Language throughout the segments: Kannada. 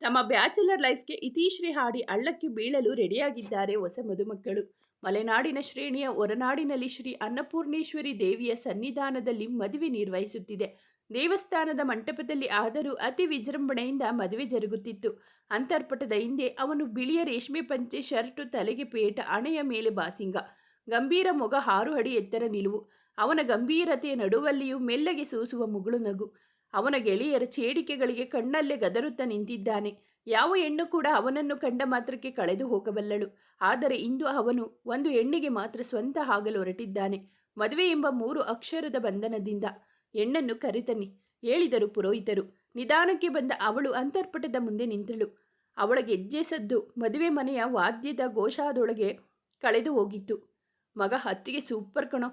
ತಮ್ಮ ಬ್ಯಾಚುಲರ್ ಲೈಫ್ಗೆ ಇತಿಶ್ರೀ ಹಾಡಿ ಹಳ್ಳಕ್ಕೆ ಬೀಳಲು ರೆಡಿಯಾಗಿದ್ದಾರೆ ಹೊಸ ಮದುಮಕ್ಕಳು. ಮಲೆನಾಡಿನ ಶ್ರೇಣಿಯ ಹೊರನಾಡಿನಲ್ಲಿ ಶ್ರೀ ಅನ್ನಪೂರ್ಣೇಶ್ವರಿ ದೇವಿಯ ಸನ್ನಿಧಾನದಲ್ಲಿ ಮದುವೆ ನಿರ್ವಹಿಸುತ್ತಿದೆ. ದೇವಸ್ಥಾನದ ಮಂಟಪದಲ್ಲಿ ಆದರೂ ಅತಿ ವಿಜೃಂಭಣೆಯಿಂದ ಮದುವೆ ಜರುಗುತ್ತಿತ್ತು. ಅಂತರ್ಪಟದ ಹಿಂದೆ ಅವನು ಬಿಳಿಯ ರೇಷ್ಮೆ ಪಂಚೆ, ಶರ್ಟು, ತಲೆಗೆ ಪೇಟ, ಹಣೆಯ ಮೇಲೆ ಬಾಸಿಂಗ. ಗಂಭೀರ ಮೊಗ ಹಾರು ಅಡಿ ಎತ್ತರ ನಿಲುವು. ಅವನ ಗಂಭೀರತೆಯ ನಡುವಲ್ಲಿಯೂ ಮೆಲ್ಲಗೆ ಸೂಸುವ ಮುಗುಳು ನಗು. ಅವನ ಗೆಳೆಯರ ಚೇಡಿಕೆಗಳಿಗೆ ಕಣ್ಣಲ್ಲೇ ಗದರುತ್ತಾ ನಿಂತಿದ್ದಾನೆ. ಯಾವ ಹೆಣ್ಣು ಕೂಡ ಅವನನ್ನು ಕಂಡ ಮಾತ್ರಕ್ಕೆ ಕಳೆದು ಹೋಗಬಲ್ಲಳು. ಆದರೆ ಇಂದು ಅವನು ಒಂದು ಹೆಣ್ಣಿಗೆ ಮಾತ್ರ ಸ್ವಂತ ಆಗಲು ಹೊರಟಿದ್ದಾನೆ. ಮದುವೆ ಎಂಬ ಮೂರು ಅಕ್ಷರದ ಬಂಧನದಿಂದ ಹೆಣ್ಣನ್ನು ಕರೆತನಿ ಹೇಳಿದರು ಪುರೋಹಿತರು. ನಿಧಾನಕ್ಕೆ ಬಂದ ಅವಳು ಅಂತರ್ಪಟದ ಮುಂದೆ ನಿಂತಳು. ಅವಳ ಗೆಜ್ಜೆ ಸದ್ದು ಮದುವೆ ಮನೆಯ ವಾದ್ಯದ ಘೋಷಾದೊಳಗೆ ಕಳೆದು ಹೋಗಿತ್ತು. ಮಗ ಹತ್ತಿಗೆ ಸೂಪರ್ ಕಣೋ,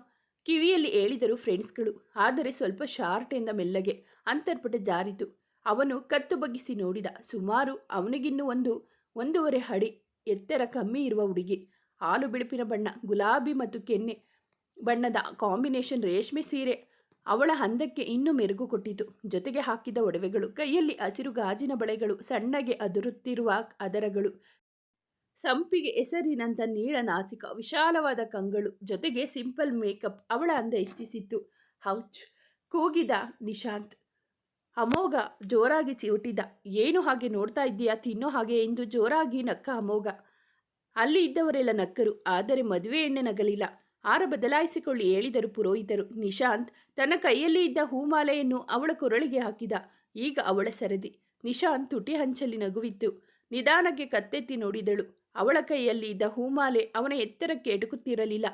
ಕಿವಿಯಲ್ಲಿ ಹೇಳಿದರು ಫ್ರೆಂಡ್ಸ್ಗಳು. ಆದರೆ ಸ್ವಲ್ಪ ಶಾರ್ಟ್ ಎಂದ ಮೆಲ್ಲಗೆ. ಅಂತರ್ಪಟ ಜಾರಿತು. ಅವನು ಕತ್ತು ಬಗ್ಗಿಸಿ ನೋಡಿದ. ಸುಮಾರು ಅವನಿಗಿನ್ನೂ ಒಂದು, ಒಂದೂವರೆ ಅಡಿ ಎತ್ತರ ಕಮ್ಮಿ ಇರುವ ಹುಡುಗಿ ಹಾಲು ಬಿಳುಪಿನ ಬಣ್ಣ, ಗುಲಾಬಿ ಮತ್ತು ಕೆನ್ನೆ ಬಣ್ಣದ ಕಾಂಬಿನೇಷನ್ ರೇಷ್ಮೆ ಸೀರೆ ಅವಳ ಹಂದಕ್ಕೆ ಇನ್ನೂ ಮೆರುಗು ಕೊಟ್ಟಿತು. ಜೊತೆಗೆ ಹಾಕಿದ ಒಡವೆಗಳು, ಕೈಯಲ್ಲಿ ಹಸಿರು ಗಾಜಿನ ಬಳೆಗಳು, ಸಣ್ಣಗೆ ಅದುರುತ್ತಿರುವ ಅದರಗಳು, ಸಂಪಿಗೆ ಹೆಸರಿನಂಥ ನೀಳ ನಾಸಿಕ, ವಿಶಾಲವಾದ ಕಂಗಳು, ಜೊತೆಗೆ ಸಿಂಪಲ್ ಮೇಕಪ್ ಅವಳ ಅಂದ ಹೆಚ್ಚಿಸಿತ್ತು. ಹೌಚ್, ಕೂಗಿದ ನಿಶಾಂತ್. ಅಮೋಘ ಜೋರಾಗಿ ಚಿವುಟಿದ. ಏನು ಹಾಗೆ ನೋಡ್ತಾ ಇದ್ದೀಯಾ? ತಿನ್ನೋ ಹಾಗೆ ಎಂದು ಜೋರಾಗಿ ನಕ್ಕ ಅಮೋಘ. ಅಲ್ಲಿ ಇದ್ದವರೆಲ್ಲ ನಕ್ಕರು. ಆದರೆ ಮದುವೆ ಎಣ್ಣೆ ನಗಲಿಲ್ಲ. ಆರ ಬದಲಾಯಿಸಿಕೊಳ್ಳಿ, ಹೇಳಿದರು ಪುರೋಹಿತರು. ನಿಶಾಂತ್ ತನ್ನ ಕೈಯಲ್ಲಿ ಇದ್ದ ಹೂಮಾಲೆಯನ್ನು ಅವಳ ಕೊರಳಿಗೆ ಹಾಕಿದ. ಈಗ ಅವಳ ಸರದಿ. ನಿಶಾಂತ್ ತುಟಿ ಹಂಚಲಿ ನಗುವಿತ್ತು. ನಿಧಾನಕ್ಕೆ ಕತ್ತೆತ್ತಿ ನೋಡಿದಳು. ಅವಳ ಕೈಯಲ್ಲಿ ಇದ್ದ ಹೂಮಾಲೆ ಅವನ ಎತ್ತರಕ್ಕೆ ಎಟುಕುತ್ತಿರಲಿಲ್ಲ.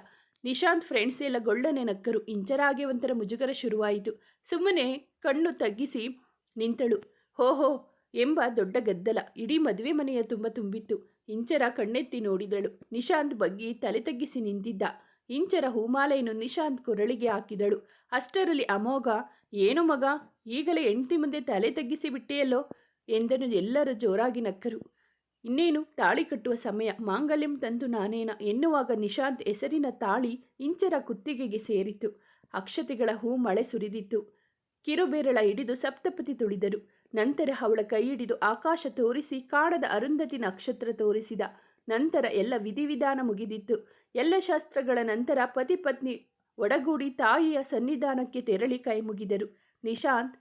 ನಿಶಾಂತ್ ಫ್ರೆಂಡ್ಸ್ ಎಲ್ಲ ಗೊಳ್ಳನೆ ನಕ್ಕರು. ಇಂಚರಾಗೆ ಒಂಥರ ಮುಜುಗರ ಶುರುವಾಯಿತು. ಸುಮ್ಮನೆ ಕಣ್ಣು ತಗ್ಗಿಸಿ ನಿಂತಳು. ಹೋಹೋ ಎಂಬ ದೊಡ್ಡ ಗದ್ದಲ. ಇಡೀ ಮದುವೆ ಮನೆಯ ತುಂಬ ತುಂಬಿತ್ತು. ಇಂಚರ ಕಣ್ಣೆತ್ತಿ ನೋಡಿದಳು. ನಿಶಾಂತ್ ಬಗ್ಗಿ ತಲೆ ತಗ್ಗಿಸಿ ನಿಂತಿದ್ದ. ಇಂಚರ ಹೂಮಾಲೆಯನ್ನು ನಿಶಾಂತ್ ಕೊರಳಿಗೆ ಹಾಕಿದಳು. ಅಷ್ಟರಲ್ಲಿ ಅಮೋಘ, ಏನು ಮಗ, ಈಗಲೇ ಹೆಂಡತಿ ಮುಂದೆ ತಲೆ ತಗ್ಗಿಸಿ ಬಿಟ್ಟೆಯಲ್ಲೋ? ಎಂದನು ಎಲ್ಲರೂ ಜೋರಾಗಿ ನಕ್ಕರು. ಇನ್ನೇನು, ತಾಳಿ ಕಟ್ಟುವ ಸಮಯ. ಮಾಂಗಲ್ಯಂ ತಂದು ನಾನೇನ? ಎನ್ನುವಾಗ ನಿಶಾಂತ್ ಹೆಸರಿನ ತಾಳಿ ಇಂಚರ ಕುತ್ತಿಗೆಗೆ ಸೇರಿತು ಅಕ್ಷತೆಗಳ ಹೂ ಮಳೆ ಸುರಿದಿತ್ತು. ಕಿರುಬೆರಳ ಹಿಡಿದು ಸಪ್ತಪತಿ ತುಳಿದರು. ನಂತರ ಅವಳ ಕೈ ಹಿಡಿದು ಆಕಾಶ ತೋರಿಸಿ, ಕಾಡದ ಅರುಂಧತಿ ನಕ್ಷತ್ರ ತೋರಿಸಿದ. ನಂತರ ಎಲ್ಲ ವಿಧಿವಿಧಾನ ಮುಗಿದಿತ್ತು. ಎಲ್ಲ ಶಾಸ್ತ್ರಗಳ ನಂತರ ಪತಿ ಪತ್ನಿ ಒಡಗೂಡಿ ತಾಯಿಯ ಸನ್ನಿಧಾನಕ್ಕೆ ತೆರಳಿ ಕೈ ಮುಗಿದರು. ನಿಶಾಂತ್,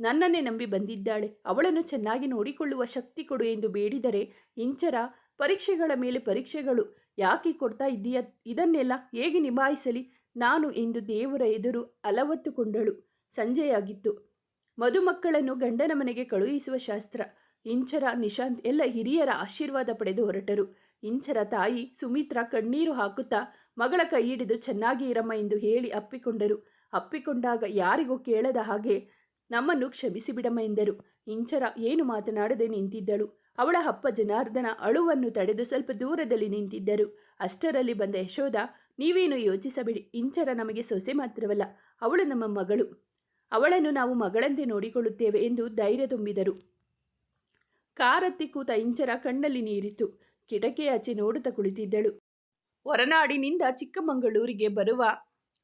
ನನ್ನನ್ನೇ ನಂಬಿ ಬಂದಿದ್ದಾಳೆ. ಅವಳನ್ನು ಚೆನ್ನಾಗಿ ನೋಡಿಕೊಳ್ಳುವ ಶಕ್ತಿ ಕೊಡು ಎಂದು ಬೇಡಿದರೆ ಇಂಚರ ಪರೀಕ್ಷೆಗಳ ಮೇಲೆ ಪರೀಕ್ಷೆಗಳು ಯಾಕೆ ಕೊಡ್ತಾ ಇದ್ದೀಯ? ಇದನ್ನೆಲ್ಲ ಹೇಗೆ ನಿಭಾಯಿಸಲಿ? ನಾನು ಎಂದು ದೇವರ ಎದುರು ಅಲವತ್ತುಕೊಂಡಳು. ಸಂಜೆಯಾಗಿತ್ತು. ಮದುಮಕ್ಕಳನ್ನು ಗಂಡನ ಮನೆಗೆ ಕಳುಹಿಸುವ ಶಾಸ್ತ್ರ, ಇಂಚರ, ನಿಶಾಂತ್ ಎಲ್ಲ ಹಿರಿಯರ ಆಶೀರ್ವಾದ ಪಡೆದು ಹೊರಟರು. ಇಂಚರ ತಾಯಿ ಸುಮಿತ್ರ ಕಣ್ಣೀರು ಹಾಕುತ್ತಾ ಮಗಳ ಕೈ ಹಿಡಿದು ಚೆನ್ನಾಗಿ ಇರಮ್ಮ ಎಂದು ಹೇಳಿ ಅಪ್ಪಿಕೊಂಡರು. ಅಪ್ಪಿಕೊಂಡಾಗ ಯಾರಿಗೂ ಕೇಳದ ಹಾಗೆ, ನಮ್ಮನ್ನು ಕ್ಷಮಿಸಿಬಿಡಮ್ಮ ಎಂದರು. ಇಂಚರ ಏನು ಮಾತನಾಡದೆ ನಿಂತಿದ್ದಳು. ಅವಳ ಅಪ್ಪ ಜನಾರ್ದನ ಅಳುವನ್ನು ತಡೆದು ಸ್ವಲ್ಪ ದೂರದಲ್ಲಿ ನಿಂತಿದ್ದರು. ಅಷ್ಟರಲ್ಲಿ ಬಂದ ಯಶೋಧ, ನೀವೇನು ಯೋಚಿಸಬೇಡಿ, ಇಂಚರ ನಮಗೆ ಸೊಸೆ ಮಾತ್ರವಲ್ಲ, ಅವಳು ನಮ್ಮ ಮಗಳು. ಅವಳನ್ನು ನಾವು ಮಗಳಂತೆ ನೋಡಿಕೊಳ್ಳುತ್ತೇವೆ ಎಂದು ಧೈರ್ಯ ತುಂಬಿದರು. ಕಾರತ್ತಿ ಕೂತ ಇಂಚರ ಕಣ್ಣಲ್ಲಿ ನೀರಿತು ಕಿಟಕಿಯಾಚೆ ನೋಡುತ್ತಾ ಕುಳಿತಿದ್ದಳು. ಹೊರನಾಡಿನಿಂದ ಚಿಕ್ಕಮಂಗಳೂರಿಗೆ ಬರುವ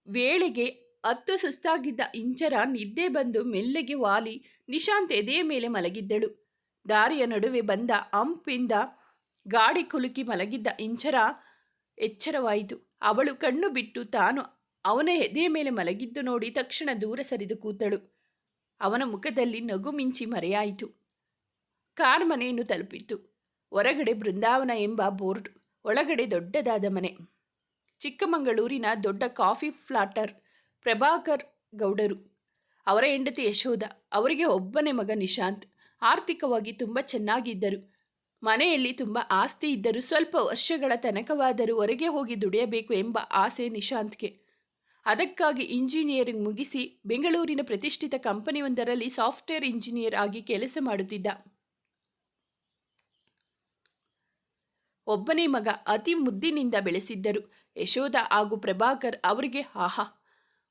ವೇಳೆಗೆ ಹತ್ತು ಸುಸ್ತಾಗಿದ್ದ ಇಂಚರ ನಿದ್ದೆ ಬಂದು ಮೆಲ್ಲೆಗೆ ವಾಲಿ ನಿಶಾಂತ್ ಎದೆಯ ಮೇಲೆ ಮಲಗಿದ್ದಳು. ದಾರಿಯ ನಡುವೆ ಬಂದ ಅಂಪಿಂದ ಗಾಡಿ ಕುಲುಕಿ ಮಲಗಿದ್ದ ಇಂಚರ ಎಚ್ಚರವಾಯಿತು. ಅವಳು ಕಣ್ಣು ಬಿಟ್ಟು ತಾನು ಅವನ ಹೆದೆಯ ಮೇಲೆ ಮಲಗಿದ್ದು ನೋಡಿ ತಕ್ಷಣ ದೂರ ಸರಿದು ಕೂತಳು. ಅವನ ಮುಖದಲ್ಲಿ ನಗು ಮಿಂಚಿ ಮರೆಯಾಯಿತು. ಕಾರ್ ಮನೆಯನ್ನು ತಲುಪಿತ್ತು. ಹೊರಗಡೆ ಬೃಂದಾವನ ಎಂಬ ಬೋರ್ಡ್, ಒಳಗಡೆ ದೊಡ್ಡದಾದ ಮನೆ. ಚಿಕ್ಕಮಗಳೂರಿನ ದೊಡ್ಡ ಕಾಫಿ ಫ್ಲಾಟರ್ ಪ್ರಭಾಕರ್ ಗೌಡರು. ಅವರ ಹೆಂಡತಿ ಯಶೋಧ, ಅವರಿಗೆ ಒಬ್ಬನೇ ಮಗ ನಿಶಾಂತ್. ಆರ್ಥಿಕವಾಗಿ ತುಂಬ ಚೆನ್ನಾಗಿದ್ದರು. ಮನೆಯಲ್ಲಿ ತುಂಬ ಆಸ್ತಿ ಇದ್ದರೂ ಸ್ವಲ್ಪ ವರ್ಷಗಳ ತನಕವಾದರೂ ಹೊರಗೆ ಹೋಗಿ ದುಡಿಯಬೇಕು ಎಂಬ ಆಸೆ ನಿಶಾಂತ್ಗೆ. ಅದಕ್ಕಾಗಿ ಇಂಜಿನಿಯರಿಂಗ್ ಮುಗಿಸಿ ಬೆಂಗಳೂರಿನ ಪ್ರತಿಷ್ಠಿತ ಕಂಪನಿಯೊಂದರಲ್ಲಿ ಸಾಫ್ಟ್ವೇರ್ ಇಂಜಿನಿಯರ್ ಆಗಿ ಕೆಲಸ ಮಾಡುತ್ತಿದ್ದ. ಒಬ್ಬನೇ ಮಗ ಅತಿ ಮುದ್ದಿನಿಂದ ಬೆಳೆಸಿದ್ದರು. ಯಶೋಧ ಹಾಗೂ ಪ್ರಭಾಕರ್ ಅವರಿಗೆ ಆಹಾ!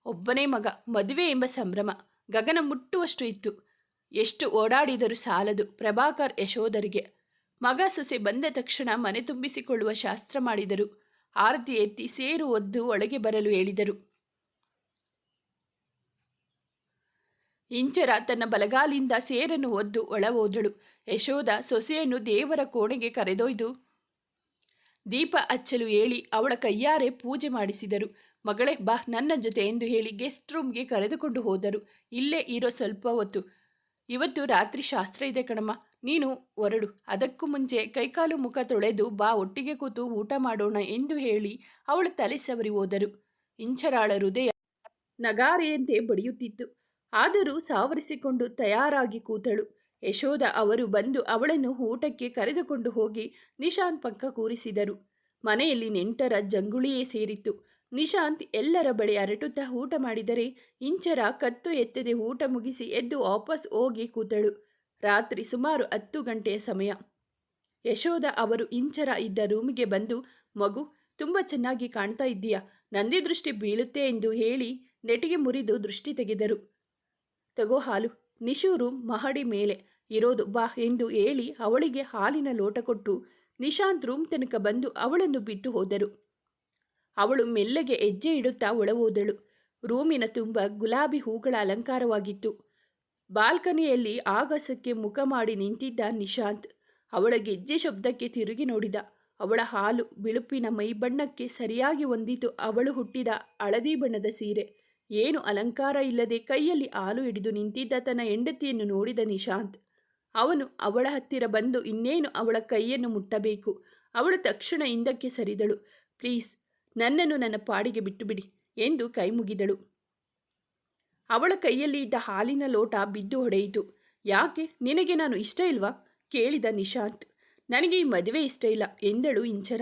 ಒಬ್ಬನೇ ಮಗ ಮದುವೆ ಎಂಬ ಸಂಭ್ರಮ, ಗಗನ ಮುಟ್ಟುವಷ್ಟು ಇತ್ತು. ಎಷ್ಟು ಓಡಾಡಿದರೂ ಸಾಲದು ಪ್ರಭಾಕರ್ ಯಶೋಧರಿಗೆ. ಮಗ ಸೊಸೆ ಬಂದ ತಕ್ಷಣ ಮನೆ ತುಂಬಿಸಿಕೊಳ್ಳುವ ಶಾಸ್ತ್ರ ಮಾಡಿದರು. ಆರತಿ ಎತ್ತಿ ಸೇರು ಒದ್ದು ಒಳಗೆ ಬರಲು ಹೇಳಿದರು. ಇಂಚರ ತನ್ನ ಬಲಗಾಲಿಂದ ಸೇರನ್ನು ಒದ್ದು ಒಳ ಹೋದಳು ಯಶೋದ ಸೊಸೆಯನ್ನು ದೇವರ ಕೋಣೆಗೆ ಕರೆದೊಯ್ದು, ದೀಪ ಹಚ್ಚಲು ಹೇಳಿ ಅವಳ ಕೈಯಾರೆ ಪೂಜೆ ಮಾಡಿಸಿದರು. ಮಗಳೇ, ಬಾ, ನನ್ನ ಜೊತೆ ಎಂದು ಹೇಳಿ ಗೆಸ್ಟ್ ರೂಮ್ಗೆ ಕರೆದುಕೊಂಡು ಹೋದರು. ಇಲ್ಲೇ ಇರೋ ಸ್ವಲ್ಪ ಹೊತ್ತು. ಇವತ್ತು ರಾತ್ರಿ ಶಾಸ್ತ್ರ ಇದೆ ಕಣಮ್ಮ. ನೀನು ಹೊರಡು. ಅದಕ್ಕೂ ಮುಂಚೆ ಕೈಕಾಲು ಮುಖ ತೊಳೆದು ಬಾ, ಒಟ್ಟಿಗೆ ಕೂತು ಊಟ ಮಾಡೋಣ ಎಂದು ಹೇಳಿ ಅವಳ ತಲೆ ಸವರಿ ಹೋದರು. ಇಂಚರಾಳ ಹೃದಯ ನಗಾರೆಯಂತೆ ಬಡಿಯುತ್ತಿತ್ತು. ಆದರೂ ಸಾವರಿಸಿಕೊಂಡು ತಯಾರಾಗಿ ಕೂತಳು. ಯಶೋಧ ಅವರು ಬಂದು ಅವಳನ್ನು ಊಟಕ್ಕೆ ಕರೆದುಕೊಂಡು ಹೋಗಿ ನಿಶಾಂತ್ ಪಕ್ಕ ಕೂರಿಸಿದರು. ಮನೆಯಲ್ಲಿ ನೆಂಟರ ಜಂಗುಳಿಯೇ ಸೇರಿತ್ತು. ನಿಶಾಂತ್ ಎಲ್ಲರ ಬಳಿ ಅರಟುತ್ತಾ ಊಟ ಮಾಡಿದರೆ ಇಂಚರ ಕತ್ತು ಎತ್ತದೆ ಊಟ ಮುಗಿಸಿ ಎದ್ದು ವಾಪಸ್ ಹೋಗಿ ಕೂತಳು. ರಾತ್ರಿ ಸುಮಾರು ಹತ್ತು ಗಂಟೆಯ ಸಮಯ. ಯಶೋಧ ಅವರು ಇಂಚರ ಇದ್ದ ರೂಮಿಗೆ ಬಂದು, ಮಗು, ತುಂಬ ಚೆನ್ನಾಗಿ ಕಾಣ್ತಾ ಇದ್ದೀಯಾ? ನಂದಿ ದೃಷ್ಟಿ ಬೀಳುತ್ತೆ ಎಂದು ಹೇಳಿ ನೆಟಿಗೆ ಮುರಿದು ದೃಷ್ಟಿ ತೆಗೆದರು. ತಗೋ ಹಾಲು. ನಿಶೂರು ಮಹಡಿ ಮೇಲೆ ಇರೋದು ಬಾ ಎಂದು ಹೇಳಿ ಅವಳಿಗೆ ಹಾಲಿನ ಲೋಟ ಕೊಟ್ಟು ನಿಶಾಂತ್ ರೂಮ್ ತನಕ ಬಂದು ಅವಳನ್ನು ಬಿಟ್ಟು ಹೋದರು. ಅವಳು ಮೆಲ್ಲಗೆ ಹೆಜ್ಜೆ ಇಡುತ್ತಾ ಒಳಹೋದಳು. ರೂಮಿನ ತುಂಬ ಗುಲಾಬಿ ಹೂಗಳ ಅಲಂಕಾರವಾಗಿತ್ತು. ಬಾಲ್ಕನಿಯಲ್ಲಿ ಆಗಸಕ್ಕೆ ಮುಖ ಮಾಡಿ ನಿಂತಿದ್ದ ನಿಶಾಂತ್ ಅವಳ ಗೆಜ್ಜೆ ಶಬ್ದಕ್ಕೆ ತಿರುಗಿ ನೋಡಿದ. ಅವಳ ಹಾಲು ಬಿಳುಪಿನ ಮೈಬಣ್ಣಕ್ಕೆ ಸರಿಯಾಗಿ ಹೊಂದಿತು. ಅವಳು ಹುಟ್ಟಿದ ಹಳದಿ ಬಣ್ಣದ ಸೀರೆ. ಏನು ಅಲಂಕಾರ ಇಲ್ಲದೆ ಕೈಯಲ್ಲಿ ಹಾಲು ಹಿಡಿದು ನಿಂತಿದ್ದ ತನ್ನ ಹೆಂಡತಿಯನ್ನು ನೋಡಿದ ನಿಶಾಂತ್, ಅವನು ಅವಳ ಹತ್ತಿರ ಬಂದು ಇನ್ನೇನು ಅವಳ ಕೈಯನ್ನು ಮುಟ್ಟಬೇಕು? ಅವಳು ತಕ್ಷಣ ಹಿಂದಕ್ಕೆ ಸರಿದಳು. ಪ್ಲೀಸ್, ನನ್ನನ್ನು ನನ್ನ ಪಾಡಿಗೆ ಬಿಟ್ಟುಬಿಡಿ ಎಂದು ಕೈ ಮುಗಿದಳು. ಅವಳ ಕೈಯಲ್ಲಿ ಇದ್ದ ಹಾಲಿನ ಲೋಟ ಬಿದ್ದು ಹೊಡೆಯಿತು. ಯಾಕೆ? ನಿನಗೆ ನಾನು ಇಷ್ಟ ಇಲ್ವಾ? ಕೇಳಿದ ನಿಶಾಂತ್. ನನಗೆ ಈ ಮದುವೆ ಇಷ್ಟ ಇಲ್ಲ ಎಂದಳು ಇಂಚರ.